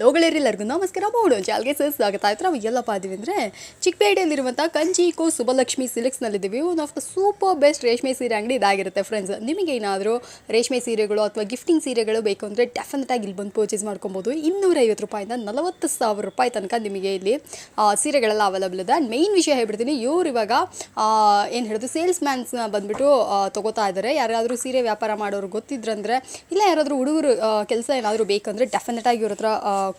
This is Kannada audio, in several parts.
ಲೋಗಳೆಲ್ಲರಿಗೂ ನಮಸ್ಕಾರ ಮೂಡು. ಜಾಲ್ಗೆ ಸರ್ ಸ್ವಾಗತ. ಆಯ್ತು ನಾವು ಎಲ್ಲಪ್ಪ ಇದೀವಿ ಅಂದರೆ ಚಿಕ್ಕಪೇಟೆಯಲ್ಲಿರುವಂಥ Kanchi Co, Subbalakshmi ಸಿಲ್ಕ್ಸ್ನಲ್ಲಿದ್ದೀವಿ. One of the super best ರೇಷ್ಮೆ ಸೀರೆ ಅಂಗಡಿ ಇದಾಗಿರುತ್ತೆ ಫ್ರೆಂಡ್ಸ್ ನಿಮಗೆ ಏನಾದರೂ ರೇಷ್ಮೆ ಸೀರೆಗಳು ಅಥವಾ ಗಿಫ್ಟಿಂಗ್ ಸೀರೆಗಳು ಬೇಕು ಅಂದರೆ ಡೆಫಿನೆಟಾಗಿ ಇಲ್ಲಿ ಬಂದು ಪರ್ಚೇಸ್ ಮಾಡ್ಕೊಬೋದು. ಇನ್ನೂರೈವತ್ತು ರೂಪಾಯಿಂದ ನಲವತ್ತು ಸಾವಿರ ರೂಪಾಯಿ ತನಕ ನಿಮಗೆ ಇಲ್ಲಿ ಸೀರೆಗಳೆಲ್ಲ ಅವೈಲಬಲ್ ಇದೆ. ಆ್ಯಂಡ್ ಮೇಯ್ನ್ ವಿಷಯ ಹೇಳ್ಬಿಡ್ತೀನಿ, ಇವ್ರು ಇವಾಗ ಏನು ಹೇಳೋದು ಸೇಲ್ಸ್ ಮ್ಯಾನ್ಸ್ನ ಬಂದುಬಿಟ್ಟು ತಗೋತಾ ಇದ್ದಾರೆ. ಯಾರಾದರೂ ಸೀರೆ ವ್ಯಾಪಾರ ಮಾಡೋರು ಗೊತ್ತಿದ್ರಂದ್ರೆ, ಇಲ್ಲ ಯಾರಾದರೂ ಹುಡುಗರು ಕೆಲಸ ಏನಾದರೂ ಬೇಕಂದರೆ ಡೆಫಿನೆಟಾಗಿ ಇವ್ರ ಹತ್ರ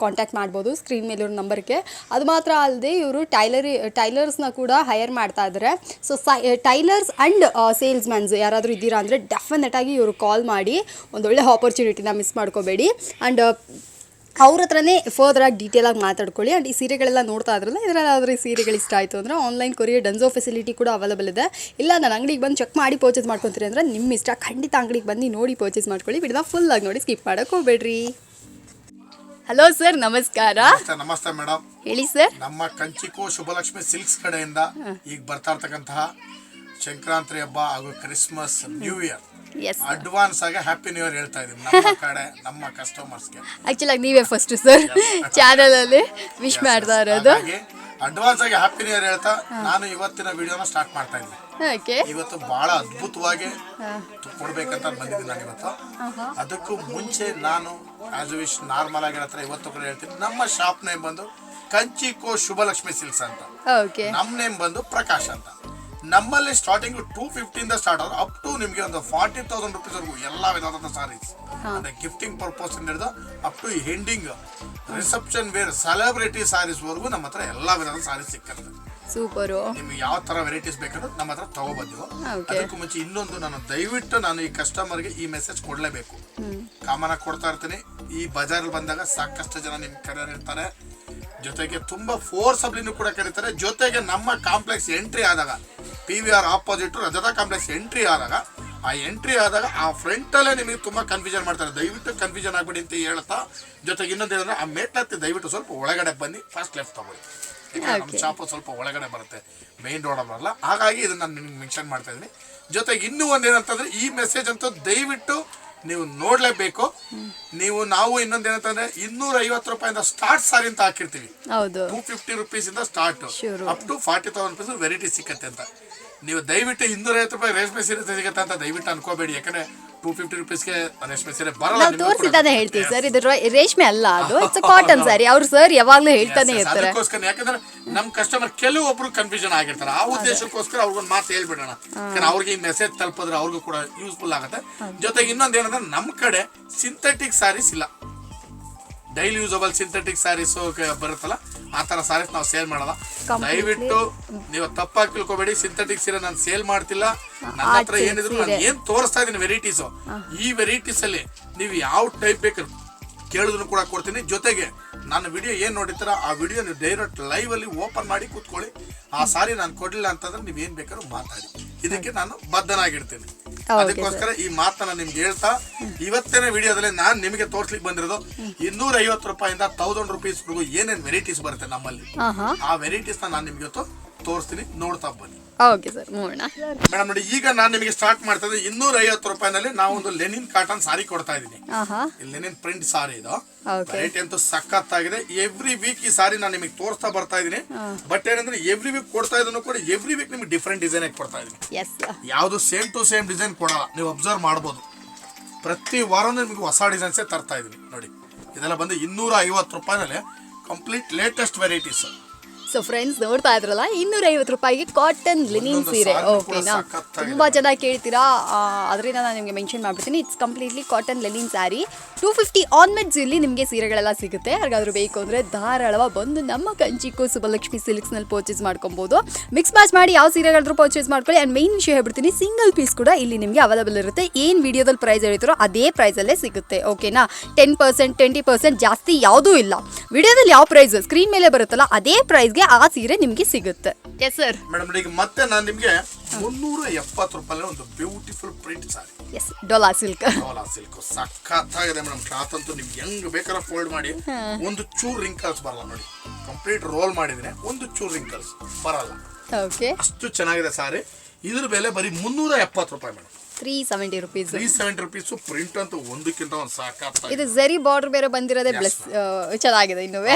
ಕಾಂಟ್ಯಾಕ್ಟ್ ಮಾಡ್ಬೋದು ಸ್ಕ್ರೀನ್ ಮೇಲೆ ಇವ್ರ ನಂಬರ್ಗೆ. ಅದು ಮಾತ್ರ ಅಲ್ಲದೆ ಇವರು ಟೈಲರಿ ಟೈಲರ್ಸ್ನ ಕೂಡ ಹೈಯರ್ ಮಾಡ್ತಾ ಇದ್ದಾರೆ ಸೊ ಸೈ ಟೈಲರ್ಸ್ ಆ್ಯಂಡ್ ಸೇಲ್ಸ್ ಮ್ಯಾನ್ಸ್ ಯಾರಾದರೂ ಇದ್ದೀರಾ ಅಂದರೆ ಡೆಫಿನೆಟಾಗಿ ಇವರು ಕಾಲ್ ಮಾಡಿ ಒಂದೊಳ್ಳೆ ಆಪರ್ಚುನಿಟಿನ ಮಿಸ್ ಮಾಡ್ಕೋಬೇಡಿ. ಆ್ಯಂಡ್ ಅವ್ರ ಹತ್ರನೇ ಡೀಟೇಲ್ ಆಗಿ ಮಾತಾಡ್ಕೊಳ್ಳಿ. ಆ್ಯಂಡ್ ಈ ಸೀರೆಗಳೆಲ್ಲ ನೋಡ್ತಾ ಇದ್ರಲ್ಲ, ಇದರಲ್ಲಾದರೂ ಈ ಸೀರೆಗಳು ಇಷ್ಟ ಆಯಿತು ಅಂದರೆ ಆನ್ಲೈನ್ ಕೊರಿಯರ್ ಡನ್ಸೋ ಫೆಸಿಲಿಟಿ ಕೂಡ ಅವೈಲಬಲ್ ಇದೆ. ಇಲ್ಲ, ನಾನು ಅಂಗಡಿಗೆ ಬಂದು ಚೆಕ್ ಮಾಡಿ ಪರ್ಚೇಸ್ ಮಾಡ್ಕೊತೀರಿ ಅಂದರೆ ನಿಮ್ಮ ಇಷ್ಟ ಖಂಡಿತ ಅಂಗಡಿಗೆ ಬಂದು ನೋಡಿ ಪರ್ಚೇಸ್ ಮಾಡ್ಕೊಳ್ಳಿ. ಬಿಡದ ಆಗಿ ನೋಡಿ ಸ್ಕಿಪ್ ಮಾಡೋಕೆ ಹೋಗ್ಬೇಡ್ರಿ. ಹಲೋ ಸರ್ ನಮಸ್ಕಾರ. ನಮಸ್ತೆ ನಮಸ್ತೆ ಮೇಡಮ್ ಹೇಳಿ ಸರ್ ನಮ್ಮ ಕಂಚಿಕೋ ಶುಭಲಕ್ಷ್ಮಿ ಸಿಲ್ಕ್ಸ್ ಕಡೆಯಿಂದ ಈಗ ಬರ್ತಾ ಇರ್ತಕ್ಕಂತಹ ಸಂಕ್ರಾಂತಿ ಹಬ್ಬ ಹಾಗೂ Christmas new year as advance ಆಗಿ ಹ್ಯಾಪಿ ನ್ಯೂ ಇಯರ್ ಹೇಳ್ತಾ ಇದೀನಿ. ನಮ್ಮ ಕಡೆ ನಮ್ಮ ಕಸ್ಟಮರ್ಸ್ಗೆ ಆಕ್ಚುಲಿ ನೀವೇ ಫಸ್ಟ್ ಸರ್ ಚಾನಲಲ್ಲಿ ವಿಶ್ ಮಾಡ್ತಾ ಇರೋದು. ಅಡ್ವಾನ್ಸ್ ಆಗಿ ಹ್ಯಾಪಿ ನ್ಯೂ ಇಯರ್ ಹೇಳ್ತಾ ನಾನು ಇವತ್ತಿನ ವಿಡಿಯೋನ ಸ್ಟಾರ್ಟ್ ಮಾಡ್ತಾ ಇದ್ದೀನಿ. ಓಕೆ ಇವತ್ತು ಬಹಳ ಅದ್ಭುತವಾಗಿ ಕೊಡ್ಬೇಕಂತ ಬಂದಿದ್ದೀನಿ ನಾನು ಇವತ್ತು. ಅದಕ್ಕೂ ಮುಂಚೆ ನಾನು ಆಸ್ ವಿಶ್ ನಾರ್ಮಲ್ ಆಗಿ ಹತ್ರ ಇವತ್ತು ಕೂಡ ಹೇಳ್ತೀನಿ. ನಮ್ಮ ಶಾಪ್ ನೇಮ್ ಬಂದು ಕಂಚಿಕೋ ಶುಭಲಕ್ಷ್ಮಿ ಸಿಲ್ಸ್ ಅಂತ. ನಮ್ಮ ನೇಮ್ ಬಂದು ಪ್ರಕಾಶ್ ಅಂತ. ನಮ್ಮಲ್ಲಿ ಸ್ಟಾರ್ಟಿಂಗ್ ಟೂ ಫಿಫ್ಟಿಯಿಂದ ಸ್ಟಾರ್ಟ್ ಆದ್ರೆ ಅಪ್ ಟು ನಿಮಗೆ ಒಂದು ಫಾರ್ಟಿ ತೌಸಂಡ್ ರುಪೀಸ್ ವರ್ಗು ಎಲ್ಲ ವಿಧವಾದ ಸಾರೀಸ್ ಅಂದ್ರೆ ಗಿಫ್ಟಿಂಗ್ ಪರ್ಪಸ್ ಹಿಡಿದು up to wedding reception wear celebrity sarees ವರೆಗೂ ನಮ್ಮ ಹತ್ರ ಎಲ್ಲ ವಿಧದ ಸಾರೀಸ್ ಸಿಕ್ಕತ್ತೆ ಸೂಪರು ನಿಮ್ಗೆ ಯಾವ ತರ ವೆರೈಟೀಸ್ ಬೇಕಂದ್ರೆ ನಮ್ಮ ಹತ್ರ ತಗೋಬಂದಿವು Okay. ಅದಕ್ಕೂ ಮುಂಚೆ ಇನ್ನೊಂದು ನಾನು ದಯವಿಟ್ಟು ನಾನು ಈ ಕಸ್ಟಮರ್ಗೆ ಈ ಮೆಸೇಜ್ ಕೊಡ್ಲೇಬೇಕು. ಕಾಮನ ಕೊಡ್ತಾ ಇರ್ತೀನಿ. ಈ ಬಜಾರ್ ಬಂದಾಗ ಸಾಕಷ್ಟು ಜನ ನಿಮ್ ಕರೆಯಿರ್ತಾರೆ ಜೊತೆಗೆ ತುಂಬಾ ಫೋರ್ಸ್ ಅಬ್ಲಿನೂ ಕೂಡ ಕರೀತಾರೆ. ಜೊತೆಗೆ ನಮ್ಮ ಕಾಂಪ್ಲೆಕ್ಸ್ ಎಂಟ್ರಿ ಆದಾಗ P V R opposite Rajata complex entry ಆದಾಗ ಆ ಎಂಟ್ರಿ ಆದಾಗ ಆ ಫ್ರಂಟ್ ಅಲ್ಲೇ ನಿಮಗೆ ತುಂಬಾ ಕನ್ಫ್ಯೂಷನ್ ಮಾಡ್ತಾರೆ. ದಯವಿಟ್ಟು ಕನ್ಫ್ಯೂಷನ್ ಆಗ್ಬಿಡಿ ಅಂತ ಹೇಳ್ತಾ ಜೊತೆಗೆ ಇನ್ನೊಂದು ಏನಂದ್ರೆ ಆ ಮೇಟ್ಲತ್ತಿ ದಯವಿಟ್ಟು ಸ್ವಲ್ಪ ಒಳಗಡೆ ಬನ್ನಿ. ಫಸ್ಟ್ ಲೆಫ್ಟ್ ತಗೊಳ್ಳಿ. ನಮ್ಮ ಶಾಪ್ ಸ್ವಲ್ಪ ಒಳಗಡೆ ಬರುತ್ತೆ ಮೇನ್ ರೋಡ್ ಅಲ್ಲ ಹಾಗಾಗಿ ಇದನ್ನ ನಾನು ನಿಮ್ಗೆ ಮೆನ್ಷನ್ ಮಾಡ್ತಾ ಇದ್ದೀನಿ. ಜೊತೆಗೆ ಇನ್ನೂ ಒಂದು ಏನಂತಂದ್ರೆ ಈ ಮೆಸೇಜ್ ಅಂತೂ ದಯವಿಟ್ಟು ನೀವು ನೋಡ್ಲೇಬೇಕು. ನೀವು ನಾವು ಇನ್ನೊಂದ್ ಏನಂತಂದ್ರೆ ಇನ್ನೂರ ಐವತ್ತು ರೂಪಾಯಿಂದ ಸ್ಟಾರ್ಟ್ ಸಾರಿ ಅಂತ ಹಾಕಿರ್ತೀವಿ. ಟೂ ಫಿಫ್ಟಿ ರುಪೀಸ್ ಇಂದ start up to forty thousand rupees variety ಸಿಕ್ಕತ್ತೆ ಅಂತ. ನೀವು ದಯವಿಟ್ಟು ಇನ್ನೂರ ಐವತ್ತು ರೂಪಾಯಿ ರೇಷ್ಮೆ ಸೀರೆ ಸಿಗುತ್ತೆ ಅಂತ ದಯವಿಟ್ಟು ಅನ್ಕೋಬೇಡಿ. ಯಾಕಂದ್ರೆ ಟೂ ಫಿಫ್ಟಿ ರುಪೀಸ್ಗೆ ರೇಷ್ಮೆ ಸೀರೆ ಬರಲ್ಲ ನಾವು ತೋರಿಸಿದ್ದಾನೆ ಹೇಳ್ತೀವಿ ಸರ್ ಇದು ರೇಷ್ಮೆ ಅಲ್ಲ ಅದು ಇಟ್ಸ್ ಕಾಟನ್ ಸಾರಿ ಅವ್ರು ಸರ್ ಯಾವಾಗಲೂ ಹೇಳ್ತಾನೆ. ಇರ್ತಾರೆ. ಅದಕ್ಕೋಸ್ಕರ ಯಾಕಂದ್ರೆ ನಮ್ ಕಸ್ಟಮರ್ ಕೆಲವೊಬ್ರು ಕನ್ಫ್ಯೂಷನ್ ಆಗಿರ್ತಾರೆ. ಆ ಉದ್ದೇಶಕ್ಕೋಸ್ಕರ ಅವ್ರಿಗೊಂದು ಮಾತು ಹೇಳ್ಬಿಡೋಣ. ಯಾಕಂದ್ರೆ ಅವ್ರಿಗೆ ಈ ಮೆಸೇಜ್ ತಲುಪಿದ್ರೆ ಅವ್ರಿಗೂ ಕೂಡ ಯೂಸ್ಫುಲ್ ಆಗುತ್ತೆ. ಜೊತೆಗೆ ಇನ್ನೊಂದು ಏನಂದ್ರೆ ನಮ್ ಕಡೆ ಸಿಂಥೆಟಿಕ್ ಸಾರೀಸ್ ಇಲ್ಲ. ಡೈಲಿ ಯೂಸಬಲ್ ಸಿಂಥೆಟಿಕ್ ಸ್ಯಾರೀಸ್ ಬರುತ್ತಲ್ಲ? ಆ ತರ ಸ್ಯಾರೀಸ್ ನಾವು ಸೇಲ್ ಮಾಡಲ್ಲ ದಯವಿಟ್ಟು ನೀವು ತಪ್ಪಾಗಿ ತಿಳ್ಕೊಬೇಡಿ ಸಿಂಥೆಟಿಕ್ ಸೀರೆ ನಾನು ಸೇಲ್ ಮಾಡ್ತಿಲ್ಲ. ನನ್ನ ಹತ್ರ ಏನಿದ್ರು ನಾನು ಏನು ತೋರಿಸ್ತಾ ಇದ್ದೀನಿ ವೆರೈಟೀಸ್ ಈ ವೆರೈಟೀಸ್ ಅಲ್ಲಿ ನೀವು ಯಾವ ಟೈಪ್ ಬೇಕು ಕೇಳಿದ್ರು ಕೂಡ ಕೊಡ್ತೀನಿ. ಜೊತೆಗೆ ನನ್ನ ವಿಡಿಯೋ ಏನ್ ನೋಡಿರ್ತೀರ ಆ ವಿಡಿಯೋ ನೀವು ಡೈರೆಕ್ಟ್ ಲೈವ್ ಅಲ್ಲಿ ಓಪನ್ ಮಾಡಿ ಕೂತ್ಕೊಳ್ಳಿ. ಆ ಸಾರಿ ನಾನು ಕೊಡ್ಲಿಲ್ಲ ಅಂತಂದ್ರೆ ನೀವು ಏನ್ ಬೇಕಾದ್ರೂ ಮಾತಾಡಿ. ಇದಕ್ಕೆ ನಾನು ಬದ್ಧನಾಗಿರ್ತೀನಿ. ಅದಕ್ಕೋಸ್ಕರ ಈ ಮಾತನ್ನ ನಿಮ್ಗೆ ಹೇಳ್ತಾ ಇವತ್ತಿನ ವಿಡಿಯೋದಲ್ಲಿ ನಾನು ನಿಮಗೆ ತೋರ್ಸ್ಲಿಕ್ಕೆ ಬಂದಿರೋದು ಇನ್ನೂರ ಐವತ್ತು ರೂಪಾಯಿಂದ ತೌಸಂಡ್ ರುಪೀಸ್ ಏನೇನ್ ವೆರೈಟೀಸ್ ಬರುತ್ತೆ ನಮ್ಮಲ್ಲಿ? ಆ ವೆರೈಟೀಸ್ ನಾನು ನಿಮ್ಗೆ ಇವತ್ತು ತೋರಿಸ್ತೀನಿ ನೋಡ್ತಾ ಬನ್ನಿ. ಓಕೆ ಸರ್ ನೋಡೋಣ. ಮೇಡಮ್ ನೋಡಿ ಈಗ ನಾನು ನಿಮಗೆ ಸ್ಟಾರ್ಟ್ ಮಾಡ್ತಾ ಇದ್ದೀನಿ ಇನ್ನೂರ ಐವತ್ತು ರೂಪಾಯಿನಲ್ಲಿ ನಾವು ಒಂದು ಲೆನಿನ್ ಕಾಟನ್ ಸಾರಿ ಕೊಡ್ತಾ ಇದ್ದೀನಿ. ಲೆನಿನ್ ಪ್ರಿಂಟ್ ಸಾರಿ ಇದು. ರೈಟ್ ಸಖತ್ ಆಗಿದೆ ಎವ್ರಿ ವೀಕ್ ಈ ಸಾರಿ ನಾನು ನಿಮಗೆ ತೋರಿಸ್ತಾ ಬರ್ತಾ ಇದ್ದೀನಿ. ಬಟ್ ಏನಂದ್ರೆ ಎವ್ರಿ ವೀಕ್ ಕೊಡ್ತಾ ಇದನ್ನು ಕೂಡ ಎವ್ರಿ ವೀಕ್ ನಿಮಗೆ ಡಿಫ್ರೆಂಟ್ ಡಿಸೈನ್ ಕೊಡ್ತಾ ಇದ್ದೀನಿ. ಯಾವುದು ಸೇಮ್ ಟು ಸೇಮ್ ಡಿಸೈನ್ ಕೊಡಲ್ಲ. ನೀವು ಅಬ್ಸರ್ವ್ ಮಾಡ್ಬೋದು. ಪ್ರತಿ ವಾರನೂ ನಿಮಗೆ ಹೊಸ ಡಿಸೈನ್ಸೇ ತರ್ತಾ ಇದೀನಿ ನೋಡಿ ಇದೆಲ್ಲ ಬಂದು ಇನ್ನೂರ ಐವತ್ತು ರೂಪಾಯಿನಲ್ಲಿ complete latest varieties so friends ನೋಡ್ತಾ ಇದ್ರಲ್ಲ? ಇನ್ನೂರ ಐವತ್ತು ರೂಪಾಯಿಗೆ ಕಾಟನ್ ಲಿನಿನ್ ಸೀರೆ. ಓಕೆನಾ. ತುಂಬಾ ಜನ ಕೇಳ್ತೀರಾ? ಅದರಿಂದ ನಾನು ನಿಮಗೆ ಮೆನ್ಷನ್ ಮಾಡ್ಬಿಡ್ತೀನಿ. It's completely cotton linen sari two fifty ಆನ್ಮೆಟ್ಸ್ ಇಲ್ಲಿ ನಿಮಗೆ ಸೀರೆಗಳೆಲ್ಲ ಸಿಗುತ್ತೆ. ಯಾರಿಗಾದ್ರೂ ಬೇಕು ಅಂದ್ರೆ ಧಾರಾಳವ ಬಂದು ನಮ್ಮ ಕಂಚಿಕೋ ಸುಬ್ಬಲಕ್ಷ್ಮಿ ಸಿಲ್ಕ್ಸ್ನಲ್ಲಿ ಪರ್ಚೇಸ್ ಮಾಡ್ಕೊಬಹುದು ಮಿಕ್ಸ್ ಮ್ಯಾಚ್ ಮಾಡಿ ಯಾವ ಸೀರೆಗಳಾದ್ರೂ ಪರ್ಚೇಸ್ ಮಾಡ್ಕೊಳ್ಳಿ. ಅಂಡ್ ಮೇನ್ ವಿಷಯ ಹೇಳ್ಬಿಡ್ತೀನಿ ಸಿಂಗಲ್ ಪೀಸ್ ಕೂಡ ಇಲ್ಲಿ ನಿಮಗೆ ಅವೈಲೇಬಲ್ ಇರುತ್ತೆ. ಏನ್ ವಿಡಿಯೋದಲ್ಲಿ ಪ್ರೈಸ್ ಹೇಳಿದ್ರು ಅದೇ ಪ್ರೈಸಲ್ಲೇ ಸಿಗುತ್ತೆ. ಓಕೆನಾ ಟೆನ್ ಪರ್ಸೆಂಟ್ ಟ್ವೆಂಟಿ ಪರ್ಸೆಂಟ್ ಜಾಸ್ತಿ ಯಾವುದೂ ಇಲ್ಲ. ವಿಡಿಯೋದಲ್ಲಿ ಯಾವ ಪ್ರೈಸ್ ಸ್ಕ್ರೀನ್ ಮೇಲೆ ಬರುತ್ತಲ್ಲ ಅದೇ ಪ್ರೈಸ್ಗೆ ಆ ಸೀರೆ ನಿಮಗೆ ಸಿಗುತ್ತೆ. ಎಸ್ ಸರ್ ಮೇಡಮ್ ಈಗ ಮತ್ತೆ ನಾನು ನಿಮಗೆ ಮುನ್ನೂರ ಎಪ್ಪತ್ತು ರೂಪಾಯಿ ಒಂದು beautiful print sari as Dola silk Dola silk ಸಖತ್ತಾಗಿದೆ ಮೇಡಮ್ ಕ್ಲಾತ್ ಅಂತೂ ನೀವು ಹೆಂಗ್ ಬೇಕಾದ್ರೆ ಫೋಲ್ಡ್ ಮಾಡಿ ಒಂದು ಚೂರು ರಿಂಕಲ್ಸ್ ಬರಲ್ಲ ನೋಡಿ. ಕಂಪ್ಲೀಟ್ ರೋಲ್ ಮಾಡಿದ್ರೆ ಒಂದು ಚೂರು ರಿಂಕಲ್ಸ್ ಬರಲ್ಲ. ಓಕೆ ಅಷ್ಟು ಚೆನ್ನಾಗಿದೆ ಸಾರಿ ಇದ್ರ ಬೆಲೆ ಬರೀ ಮುನ್ನೂರ ಎಪ್ಪತ್ತು ರೂಪಾಯಿ madam three seventy rupees three seventy rupees print ಅಂತೂ ಒಂದಕ್ಕಿಂತ ಒಂದು ಸಾಕಾಗ್ತದೆ ಇದು ಝರಿ ಬಾರ್ಡರ್ ಬೇರೆ ಬಂದಿರೋದೇ ಬ್ಲೆಸ್ ಚೆನ್ನಾಗಿದೆ ಇನ್ನುವೇ.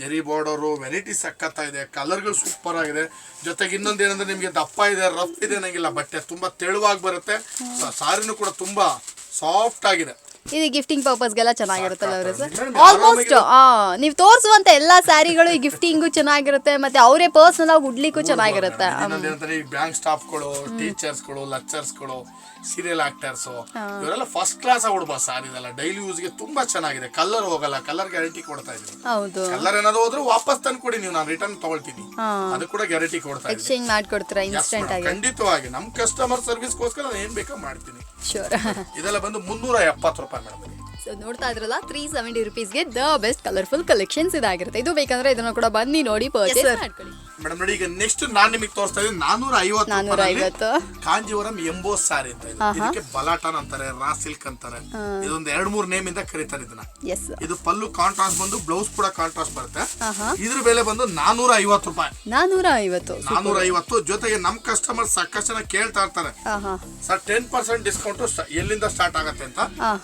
ಜರಿ ಬಾರ್ಡರು ವೆರೈಟಿ ಸಖತ್ತ ಇದೆ ಕಲರ್ಗಳು ಸೂಪರ್ ಆಗಿದೆ ಜೊತೆಗೆ ಇನ್ನೊಂದು ಏನಂದ್ರೆ ನಿಮಗೆ ದಪ್ಪ ಇದೆ ರಫ್ ಇದೆ ಅನ್ನಂಗಿಲ್ಲ ಬಟ್ಟೆ ತುಂಬಾ ತೆಳುವಾಗಿ ಬರುತ್ತೆ. ಸಾರಿನೂ ಕೂಡ ತುಂಬಾ ಸಾಫ್ಟ್ ಆಗಿದೆ. ಇದು ಗಿಫ್ಟಿಂಗ್ ಪರ್ಪಸ್ಗೆಲ್ಲ ಚೆನ್ನಾಗಿರುತ್ತಲ್ಲ ಅವರು ಸರ್ ಆಲ್ಮೋಸ್ಟ್ ನೀವು ತೋರಿಸುವಂತ ಎಲ್ಲಾ ಸ್ಯಾರಿಗಳು ಈ ಗಿಫ್ಟಿಂಗು ಚೆನ್ನಾಗಿರುತ್ತೆ ಮತ್ತೆ ಅವರೇ ಪರ್ಸನಲ್ ಆಗಿ ಉಡ್ಲಿಕ್ಕೂ ಚೆನ್ನಾಗಿರುತ್ತೆ. ಬ್ಯಾಂಕ್ ಸ್ಟಾಫ್ಗಳು ಟೀಚರ್ಸ್ಗಳು ಲೆಕ್ಚರ್ಸ್ಗಳು ಸೀರಿಯಲ್ ಆಕ್ಟರ್ಸ್ ಇವರೆಲ್ಲ ಫಸ್ಟ್ ಕ್ಲಾಸ್ ಹುಡುಗ ಸಾರ್ ಇದೆಲ್ಲ. ಡೈಲಿ ಯೂಸ್ಗೆ ತುಂಬಾ ಚೆನ್ನಾಗಿದೆ. ಕಲರ್ ಹೋಗಲ್ಲ ಕಲರ್ ಗ್ಯಾರಂಟಿ ಕೊಡ್ತಾ ಇದೀನಿ ಹೌದು. ಕಲರ್ ಏನಾದ್ರು ಹೋದ್ರೆ ವಾಪಸ್ ತಂದು ಕೊಡಿ ನೀವು ನಾನು ರಿಟರ್ನ್ ತಗೊಳ್ತೀನಿ. ಅದು ಕೂಡ ಗ್ಯಾರಂಟಿ ಕೊಡ್ತಾ ಇದ್ದೀನಿ. ಎಕ್ಸ್ಚೇಂಜ್ ಮಾಡ್ಕೊಡ್ತೀರಾ ಇನ್ಸ್ಟೆಂಟ್ ಆಗಿ? ಖಂಡಿತವಾಗಿ. ನಮ್ ಕಸ್ಟಮರ್ ಸರ್ವಿಸ್ಗೋಸ್ಕರ ನಾನು ಏನ್ ಬೇಕೋ ಮಾಡ್ತೀನಿ. ಇದೆಲ್ಲ ಬಂದು ಮುನ್ನೂರ ಎಪ್ಪತ್ತು ರೂಪಾಯಿ ಮೇಡಮ್ ಸೊ ನೋಡ್ತಾ ಇದ್ರಲ್ಲ ತ್ರೀ ಸೆವೆಂಟಿ ರುಪೀಸ್ಗೆ ದ ಬೆಸ್ಟ್ ಕಲರ್ಫುಲ್ ಕಲೆಕ್ಷನ್ಸ್ ಇದಾಗಿರುತ್ತೆ. ಇದು ಬೇಕಂದ್ರೆ ಇದನ್ನ ಕೂಡ ಬನ್ನಿ ನೋಡಿ ಪರ್ಚೇಸ್ ಮಾಡ್ಕೊಳ್ಳಿ. ಮೇಡಮ್ ನೋಡಿ ಈಗ ನೆಕ್ಸ್ಟ್ ನಾನ್ ನಿಮಗೆ ತೋರಿಸ್ತಾ ಇದ್ದೀನಿ ನಾನೂರ ಐವತ್ತು ನಾನೂರ ಐವತ್ತು ಕಾಂಜೀವರಂ ಎಂಬೋಸ್ ಸಾರಿ ಅಂತ ಇದೆ. ಇದಕ್ಕೆ ಬಲಾಟನ್ ಅಂತಾರೆ ರಾ ಸಿಲ್ಕ್ ಅಂತಾರೆ. ಇದೊಂದು ಎರಡ್ ಮೂರ್ ನೇಮ್ ಇಂದ ಕರೀತಾರೆ ಇದನ್ನ. ಎಸ್ ಇದು ಪಲ್ಲು ಕಾಂಟ್ರಾಸ್ಟ್ ಬಂದು ಬ್ಲೌಸ್ ಕೂಡ ಕಾಂಟ್ರಾಸ್ಟ್ ಬರುತ್ತೆ. ಆಹಾ. ಇದ್ರ ಬೆಲೆ ಬಂದು ನಾನೂರ ಐವತ್ತು ರೂಪಾಯಿ. ನಾನೂರ ಐವತ್ತು ನಾನೂರ ಐವತ್ತು ಜೊತೆಗೆ ನಮ್ ಕಸ್ಟಮರ್ ಸಾಕಷ್ಟು ಜನ ಕೇಳ್ತಾ ಇರ್ತಾರೆ. ಸರ್ ಟೆನ್ ಪರ್ಸೆಂಟ್ ಡಿಸ್ಕೌಂಟ್ ಎಲ್ಲಿಂದ ಸ್ಟಾರ್ಟ್ ಆಗುತ್ತೆ ಅಂತ?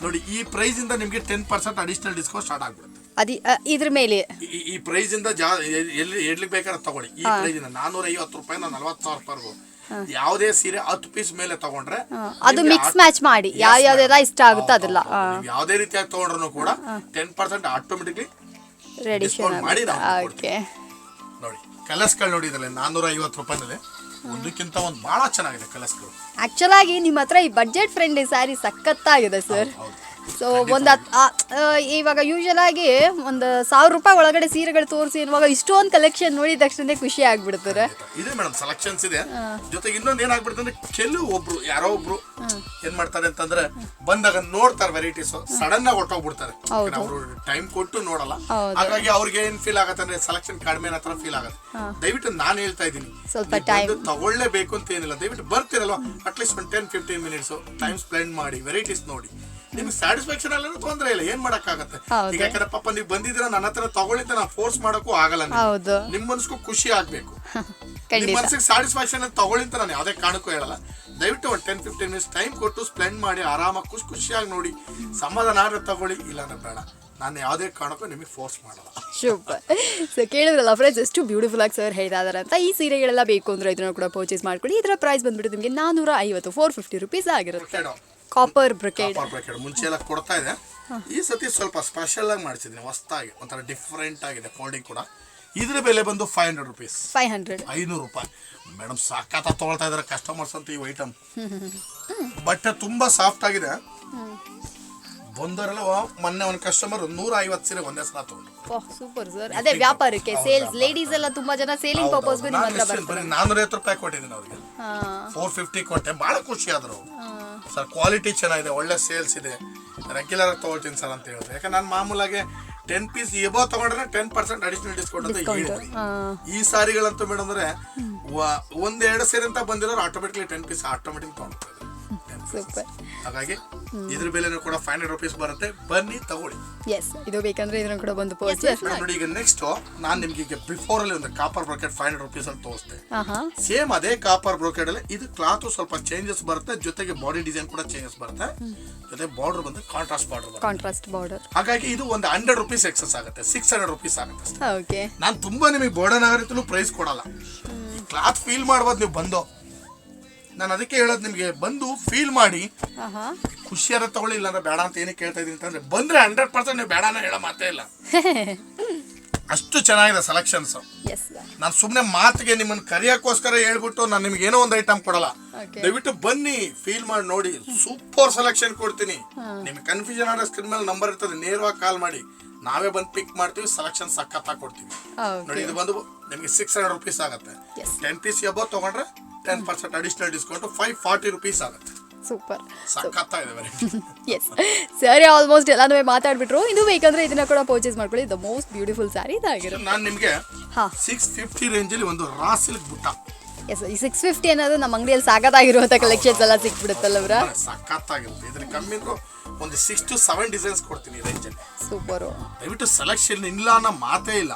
ನೋಡಿ ಈ ಪ್ರೈಸ್ ಇಂದ ನಿಮ್ಗೆ ten percent additional discount start ಆಗ್ಬಿಡುತ್ತೆ. ಅದಿ ಇದ್ರ ಮೇಲೆ. ಈ- ಈ ಪ್ರೈಸ್ ಇಂದ ಜಾ ಎಲ್ಲಿ ಎಲ್ಲಿ ಬೇಕಾದ್ರೆ ತಗೊಳ್ಳಿ. ಈ ಪ್ರೈಸ್ ಇಂದ ನಾನೂರ ಐವತ್ತು ರೂಪಾಯಿಂದ ನಲ್ವತ್ತು ಸಾವಿರ ರೂಪಾಯಿ ಯಾವುದೇ ಸೀರೆ ಹತ್ತು ಪೀಸ್ ಮೇಲೆ ತಗೊಂಡ್ರೆ ಅದು ನಿಮ್ಗೆ ಮಿಕ್ಸ್ ಮ್ಯಾಚ್ ಮಾಡಿ. ಯಾವ ಯಾವ್ದೆಲ್ಲ ಇಷ್ಟ ಆಗುತ್ತೆ ಅದಿಲ್ಲ. ನೀವು ಯಾವುದೇ ರೀತಿಯಾಗಿ ತಗೊಂಡ್ರು ಕೂಡ ten percent automatically ready discount ಮಾಡಿ ನಾವು ಓಕೆ ನೋಡಿ ಕಲರ್ಸ್ಗಳು ನೋಡಿ ಇದ್ರಲ್ಲಿ ನಾನೂರ ಐವತ್ತು ರೂಪಾಯಿನಲ್ಲಿ ಒಂದಕ್ಕಿಂತ ಒಂದು ಬಹಳ ಚೆನ್ನಾಗಿದೆ ಕಲರ್ಸ್ಗಳು. ಆಕ್ಚುಲ್ ಆಗಿ ನಿಮ್ಮ ಹತ್ರ ಈ ಬಜೆಟ್ ಫ್ರೆಂಡ್ಲಿ ಸ್ಯಾರಿ ಸಖತ್ತಾಗಿದೆ ಸರ್ ಹೌದು. ಸೊ ಒಂದು ಇವಾಗ ಯೂಶಲ್ ಆಗಿ ಒಂದು ಸಾವಿರ ರೂಪಾಯಿ ಒಳಗಡೆ ಸೀರೆಗಳು ತೋರಿಸಿ ಇವಾಗ ಇಷ್ಟೊಂದು ಕಲೆಕ್ಷನ್ ನೋಡಿದ ತಕ್ಷಣ ಖುಷಿ ಆಗ್ಬಿಡ್ತಾರೆ ಇದೆ ಮೇಡಮ್ ಸೆಲೆಕ್ಷನ್ಸ್ ಇದೆ. ಜೊತೆಗೆ ಇನ್ನೊಂದು ಏನಾಗ್ಬಿಡುತ್ತೆ ಅಂದ್ರೆ ಕೆಲವು ಒಬ್ರು ಯಾರೋ ಒಬ್ರು ಏನ್ ಮಾಡ್ತಾರೆ ಅಂತಂದ್ರೆ ಬಂದಾಗ ನೋಡ್ತಾರೆ ವೆರೈಟೀಸ್ ಸಡನ್ ಆಗಿ ಹೊಟ್ಟೋಗ್ಬಿಡ್ತಾರೆ ಅವರು ಟೈಮ್ ಕೊಟ್ಟು ನೋಡಲ್ಲ. ಹಾಗಾಗಿ ಅವ್ರಿಗೆ ಏನ್ ಫೀಲ್ ಆಗತ್ತೆ ಅಂದ್ರೆ ಸೆಲೆಕ್ಷನ್ ಕಡಿಮೆ ಅನ್ನೋ ಫೀಲ್ ಆಗತ್ತೆ. ದಯವಿಟ್ಟು ನಾನು ಹೇಳ್ತಾ ಇದ್ದೀನಿ. ಸ್ವಲ್ಪ ಟೈಮ್ ತಗೊಳ್ಳೇಬೇಕು ಅಂತ ಏನಿಲ್ಲ. ದಯವಿಟ್ಟು ಬರ್ತಿರಲ್ವಾ? ಅಟ್ಲೀಸ್ಟ್ ಒಂದು ten fifteen minutes time spend ಮಾಡಿ ವೆರೈಟೀಸ್ ನೋಡಿ. ನಿಮ್ಗೆ ಸ್ಯಾಟಿಸ್ಫ್ಯಾಕ್ಷನ್ ಅಲ್ಲ ತೊಂದ್ರೆ ಇಲ್ಲ ಏನ್ ಮಾಡಕ್ಕಾಗತ್ತೆ? ಆಗತ್ತೆ ಈಗ ಯಾಕಂದ್ರೆ ಪಾಪ ನೀವು ಬಂದಿದ್ರ ನನ್ನ ಹತ್ರ ತಗೊಳ್ಳಿಂತ ನಾ ಫೋರ್ಸ್ ಮಾಡಕ್ಕೂ ಆಗಲ್ಲ. ಹೌದು. ನಿಮ್ ಮನ್ಸ್ಗೂ ಖುಷಿ ಆಗ್ಬೇಕು. ನಿಮ್ ಮನ್ಸಿಗೆ ಸ್ಯಾಟಿಸ್ಫ್ಯಾಕ್ಷನ್ ತಗೊಳ್ಳಿ ಅಂತ ನಾನು ಯಾವ್ದೇ ಕಾರಣಕ್ಕೂ ಹೇಳಲ್ಲ. ದಯವಿಟ್ಟು ಒಂದು ಟೆನ್ ಫಿಫ್ಟೀನ್ ಮಿನಿಟ್ಸ್ ಟೈಮ್ ಕೊಟ್ಟು ಸ್ಪೆಂಡ್ ಮಾಡಿ ಆರಾಮಾಗಿ ಖುಷಿ ಖುಷಿಯಾಗಿ ನೋಡಿ. ಸಮಾಧಾನ ಆದ್ರೆ ತಗೊಳ್ಳಿ ಇಲ್ಲ ಅಂದ್ರೆ ಬೇಡ. ನಾನು ಯಾವುದೇ ಕಾರಣಕ್ಕೂ ನಿಮಗೆ ಫೋರ್ಸ್ ಮಾಡಲ್ಲ. ಸೂಪರ್ ಸೊ ಕೇಳಿದ್ರಲ್ಲ ಫ್ರೆಂಡ್ಸ್ ಎಷ್ಟು ಬ್ಯೂಟಿಫುಲ್ ಆಗಿ ಸರ್ ಹೇಳ್ತಾ ಅಂತ. ಈ ಸೀರೆಗಳೆಲ್ಲ ಬೇಕು ಅಂದ್ರೆ ಇದನ್ನ ಕೂಡ ಪರ್ಚೇಸ್ ಮಾಡ್ಕೊಳ್ಳಿ. ಇದರ ಪ್ರೈಸ್ ಬಂದ್ಬಿಟ್ಟು ನಿಮಗೆ ನಾನೂರ ಐವತ್ತು ಫೋರ್ ಫಿಫ್ಟಿ ರುಪೀಸ್ ಆಗಿರುತ್ತೆ. ಕಾಪರ್ ಬ್ರಿಕೇಡ್ ಮುಂಚೆ ಎಲ್ಲ ಕೊಡ್ತಾ ಇದೆ. ಈ ಸತಿ ಸ್ವಲ್ಪ ಸ್ಪೆಷಲ್ ಆಗಿ ಮಾಡಿಸಿದ್ದೀನಿ ಹೊಸ್ತಾಗಿ. ಒಂಥರ ಡಿಫ್ರೆಂಟ್ ಆಗಿದೆ ಫೋಲ್ಡಿಂಗ್ ಕೂಡ. ಇದ್ರ ಬೆಲೆ ಬಂದು five hundred rupees five hundred ಐನೂರು ರೂಪಾಯಿ. ಮೇಡಮ್ ಸಾಕಾತ ತಗೊಳ್ತಾ ಇದಾರೆ ಕಸ್ಟಮರ್ಸ್ ಅಂತ ಈ ಐಟಮ್ ಬಟ್ಟೆ ತುಂಬಾ ಸಾಫ್ಟ್ ಆಗಿದೆ. ಬಂದವರೆಲ್ಲ ಮೊನ್ನೆ ಒಂದು ಕಸ್ಟಮರ್ ನೂರ ಐವತ್ತು ಸೀರೆ ಒಂದೇ ಸಲ ತಗೊಂಡು. ಸೂಪರ್ ಸರ್ ಅದೇ ವ್ಯಾಪಾರಕ್ಕೆ. ಸೇಲ್ಸ್ ಲೇಡೀಸ್ ಎಲ್ಲ ತುಂಬಾ ಜನ ಸೇಲಿಂಗ್ ಬರ್ತಾರೆ ಬರೀ ನಾನ್ನೂರ ಐವತ್ತು ರೂಪಾಯಿ ಕೊಟ್ಟಿದ್ದೀನಿ ಅವ್ರಿಗೆ. ಫೋರ್ ಫಿಫ್ಟಿ ಕೊಟ್ಟೆ. ಭಾಳ ಖುಷಿ ಆದ್ರು ಸರ್ ಕ್ವಾಲಿಟಿ ಚೆನ್ನಾಗಿದೆ ಒಳ್ಳೆ ಸೇಲ್ಸ್ ಇದೆ. ರೆಗ್ಯುಲರ್ ಆಗಿ ತಗೊಳ್ತೀನಿ ಸರ್ ಅಂತ ಹೇಳಿದ್ರೆ. ಯಾಕಂದ್ರೆ ನಾನು ಮಾಮೂಲಾಗಿ ಟೆನ್ ಪೀಸ್ ಎಬೋ ತಗೊಂಡ್ರೆ ಟೆನ್ ಪರ್ಸೆಂಟ್ ಅಡಿಷನಲ್ ಡಿಸ್ಕೌಂಟ್ ಅಂತ ಹೇಳಿದ್ವಿ. ಈ ಸಾರಿಗಳಂತೂ ಮೇಡಮ್ ಅಂದ್ರೆ ಒಂದೆರಡು ಸೇರಿ ಅಂತ ಬಂದಿರೋರು ಆಟೋಮೆಟಿಕ್ಲಿ ಟೆನ್ ಪೀಸ್ ಆಟೋಮೆಟಿಕ್ ತಗೊಂಡ್ತಾರೆ ಸೂಪರ್ ಹಾಗಾಗಿ ಇದ್ರ ಬೆಲೆನೂ ಕೂಡ ಫೈವ್ ಹಂಡ್ರೆಡ್ ರುಪೀಸ್ ಬರುತ್ತೆ. ಬನ್ನಿ ತಗೊಳ್ಳಿ. ಎಸ್ ಇದು ಬೇಕಂದ್ರೆ ಇದನ್ನ ಕೂಡ ಬಂದು ಪರ್ಚೇಸ್ ಮೇಡಮ್ ನೋಡಿ ಈಗ ನೆಕ್ಸ್ಟ್ ನಾನು ನಿಮ್ಗೆ ಈಗ ಬಿಫೋರ್ ಅಲ್ಲಿ ಒಂದು copper brocade five hundred rupees ಅಂತ ತೋರಿಸ್ತೆ. ಸೇಮ್ ಅದೇ ಕಾಪರ್ ಬ್ರೋಕೆಟ್ ಅಲ್ಲಿ ಇದು ಕ್ಲಾತ್ ಸ್ವಲ್ಪ ಚೇಂಜಸ್ ಬರುತ್ತೆ ಜೊತೆಗೆ ಬಾಡಿ ಡಿಸೈನ್ ಕೂಡ ಚೇಂಜಸ್ ಬರುತ್ತೆ. ಜೊತೆ ಬಾರ್ಡರ್ ಬಂದು ಕಾಂಟ್ರಾಸ್ಟ್ ಬಾರ್ಡರ್ ಬರುತ್ತೆ. ಕಾಂಟ್ರಾಸ್ಟ್ ಬಾರ್ಡರ್ ಹಾಗಾಗಿ ಇದು ಒಂದು ಹಂಡ್ರೆಡ್ ರುಪೀಸ್ ಎಕ್ಸಸ್ ಆಗುತ್ತೆ ಸಿಕ್ಸ್ ಹಂಡ್ರೆಡ್ ರುಪೀಸ್ ಆಗುತ್ತೆ. ಓಕೆ ನಾನು ತುಂಬಾ ನಿಮಗೆ ಬೋರ್ಡನ್ ಆಗರಿತಲೂ ಪ್ರೈಸ್ ಕೊಡಲ್ಲ. ಕ್ಲಾತ್ ಫೀಲ್ ಮಾಡ್ಬೋದು ನೀವು ಬಂದು. ನಾನು ಅದಕ್ಕೆ ಹೇಳೋದು ನಿಮಗೆ ಬಂದು ಫೀಲ್ ಮಾಡಿ. ಖುಷಿಯಾದ ಖುಷಿಯಾರ ತಗೊಳ್ಳಿ ಇಲ್ಲ ಅಂದ್ರೆ ಬೇಡ ಅಂತ ಏನಕ್ಕೆ ಕೇಳ್ತಾ ಇದೀನಿ ಅಂತಂದ್ರೆ ಬಂದ್ರೆ ಹಂಡ್ರೆಡ್ ಪರ್ಸೆಂಟ್ ನೀವು ಬೇಡನ ಹೇಳೋ ಮಾತೇ ಇಲ್ಲ. ಅಷ್ಟು ಚೆನ್ನಾಗಿದೆ ಸೆಲೆಕ್ಷನ್ಸ್ ಎಸ್ ನಾನು ಸುಮ್ಮನೆ ಮಾತಿಗೆ ನಿಮ್ಮನ್ನ ಕರಿಯಕ್ಕೋಸ್ಕರ ಹೇಳ್ಬಿಟ್ಟು ನಾನು ನಿಮ್ಗೆ ಏನೋ ಒಂದು ಐಟಮ್ ಕೊಡಲ್ಲ. ದಯವಿಟ್ಟು ಬನ್ನಿ ಫೀಲ್ ಮಾಡಿ ನೋಡಿ. ಸೂಪರ್ ಸೆಲೆಕ್ಷನ್ ಕೊಡ್ತೀನಿ. ನಿಮ್ಗೆ ಕನ್ಫ್ಯೂಷನ್ ಆದ್ರೆ ಸ್ಕ್ರೀನ್ ಮೇಲೆ ನಂಬರ್ ಇರ್ತದೆ ನೇರವಾಗಿ ಕಾಲ್ ಮಾಡಿ. ನಾವೇ ಬಂದು ಪಿಕ್ ಮಾಡ್ತೀವಿ ಸೆಲೆಕ್ಷನ್ ಸಖತ್ತಾಗಿ ಕೊಡ್ತೀವಿ. ನೋಡಿ ಓಕೆ ಇದು ಬಂದು ನಿಮಗೆ ಸಿಕ್ಸ್ ಹಂಡ್ರೆಡ್ ರುಪೀಸ್ ಆಗುತ್ತೆ. Yes. ಟೆನ್ ಪೀಸ್ ಎಬೋ ತಗೊಂಡ್ರೆ ten percent additional discount five forty rupees ಆಗುತ್ತೆ. ಸೂಪರ್ ಎಸ್ ಸರಿ ಆಲ್ಮೋಸ್ಟ್ ಎಲ್ಲಾನು ಮಾತಾಡ್ಬಿಟ್ರು. ಇದು ಬೇಕಂದ್ರೆ ಇದನ್ನ ಕೂಡ ಪರ್ಚೇಸ್ ಮಾಡ್ಕೊಳ್ಳಿ. ದ ಮೋಸ್ಟ್ ಬ್ಯೂಟಿಫುಲ್ ಸ್ಯಾರಿ ಇದಾಗಿರೋ ನಾನು ನಿಮಗೆ ಹಾ. ಸಿಕ್ಸ್ ಫಿಫ್ಟಿ ರೇಂಜಲ್ಲಿ ಒಂದು ರಾ ಸಿಲ್ಕ್ ಬುಟ್ಟ. ಎಸ್ ಈ ಸಿಕ್ಸ್ ಫಿಫ್ಟಿ ಅನ್ನೋದು ನಮ್ಮ ಅಂಗಡಿಯಲ್ಲಿ ಸಾಕತ್ತಾಗಿರುವಂಥ ಕಲೆಕ್ಷನ್ಸ್ ಎಲ್ಲ ಸಿಕ್ಬಿಡುತ್ತಲ್ಲವ್ರ ಸಾಕತ್ತಾಗಿರುತ್ತೆ ಇದ್ರ ಕಮ್ಮಿ ಒಂದು ಸಿಕ್ಸ್ ಟು ಸೆವೆನ್ ಡಿಸೈನ್ಸ್ ಕೊಡ್ತೀನಿ ರೇಂಜಲ್ಲಿ ಸೂಪರು ದಯವಿಟ್ಟು ಸೆಲೆಕ್ಷನ್ ಇಲ್ಲ ಅನ್ನೋ ಮಾತೇ ಇಲ್ಲ.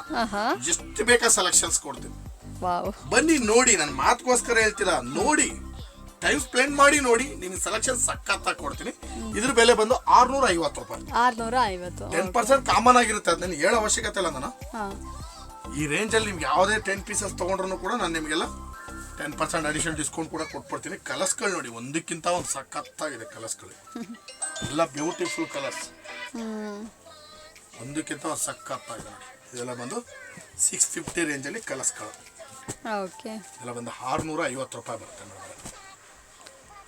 ಎಷ್ಟು ಬೇಕಾ ಸೆಲೆಕ್ಷನ್ಸ್ ಕೊಡ್ತೀನಿ. ವಾವ್. ಬನ್ನಿ ನೋಡಿ ನನ್ನ ಮಾತುಗೋಸ್ಕರ ಹೇಳ್ತೀರಾ ನೋಡಿ. ಟೈಮ್ ಸ್ಪೆಂಡ್ ಮಾಡಿ ನೋಡಿ ನಿಮ್ಗೆ ಸೆಲೆಕ್ಷನ್ ಸಖತ್ತಾಗಿ ಕೊಡ್ತೀನಿ. ಇದ್ರ ಬೆಲೆ ಬಂದು ಆರ್ನೂರ ಐವತ್ತು ರೂಪಾಯಿ. ಆರ್ನೂರ ಐವತ್ತು ಟೆನ್ ಪರ್ಸೆಂಟ್ ಕಾಮನ್ ಆಗಿರುತ್ತೆ ಅದನ್ನ ಹೇಳೋ ಅವಶ್ಯಕತೆ ಇಲ್ಲ ನಾನು. ಹಾಂ. ಈ ರೇಂಜಲ್ಲಿ ನಿಮ್ಗೆ ಯಾವುದೇ ಟೆನ್ ಪೀಸಸ್ ತೊಗೊಂಡ್ರು ಕೂಡ ನಾನು ನಿಮಗೆಲ್ಲ ಟೆನ್ ಪರ್ಸೆಂಟ್ ಅಡಿಷನಲ್ ಡಿಸ್ಕೌಂಟ್ ಕೂಡ ಕೊಟ್ಬಿಡ್ತೀನಿ. ಕಲರ್ಸ್ಗಳು ನೋಡಿ ಒಂದಕ್ಕಿಂತ ಒಂದು ಸಖತ್ತಾಗಿದೆ ಕಲರ್ಸ್ಗಳು. ಎಲ್ಲ ಬ್ಯೂಟಿಫುಲ್ ಕಲರ್ಸ್ ಒಂದಕ್ಕಿಂತ ಒಂದು ಸಖತ್ತಾಗಿದೆ ನೋಡಿ. ಇದೆಲ್ಲ ಬಂದು ಸಿಕ್ಸ್ ಫಿಫ್ಟಿ ರೇಂಜಲ್ಲಿ ಕಲರ್ಸ್ಗಳು. ಓಕೆ. ಎಲ್ಲ ಬಂದು ಆರುನೂರ ಐವತ್ತು ರೂಪಾಯಿ ಬರುತ್ತೆ ನೋಡಿ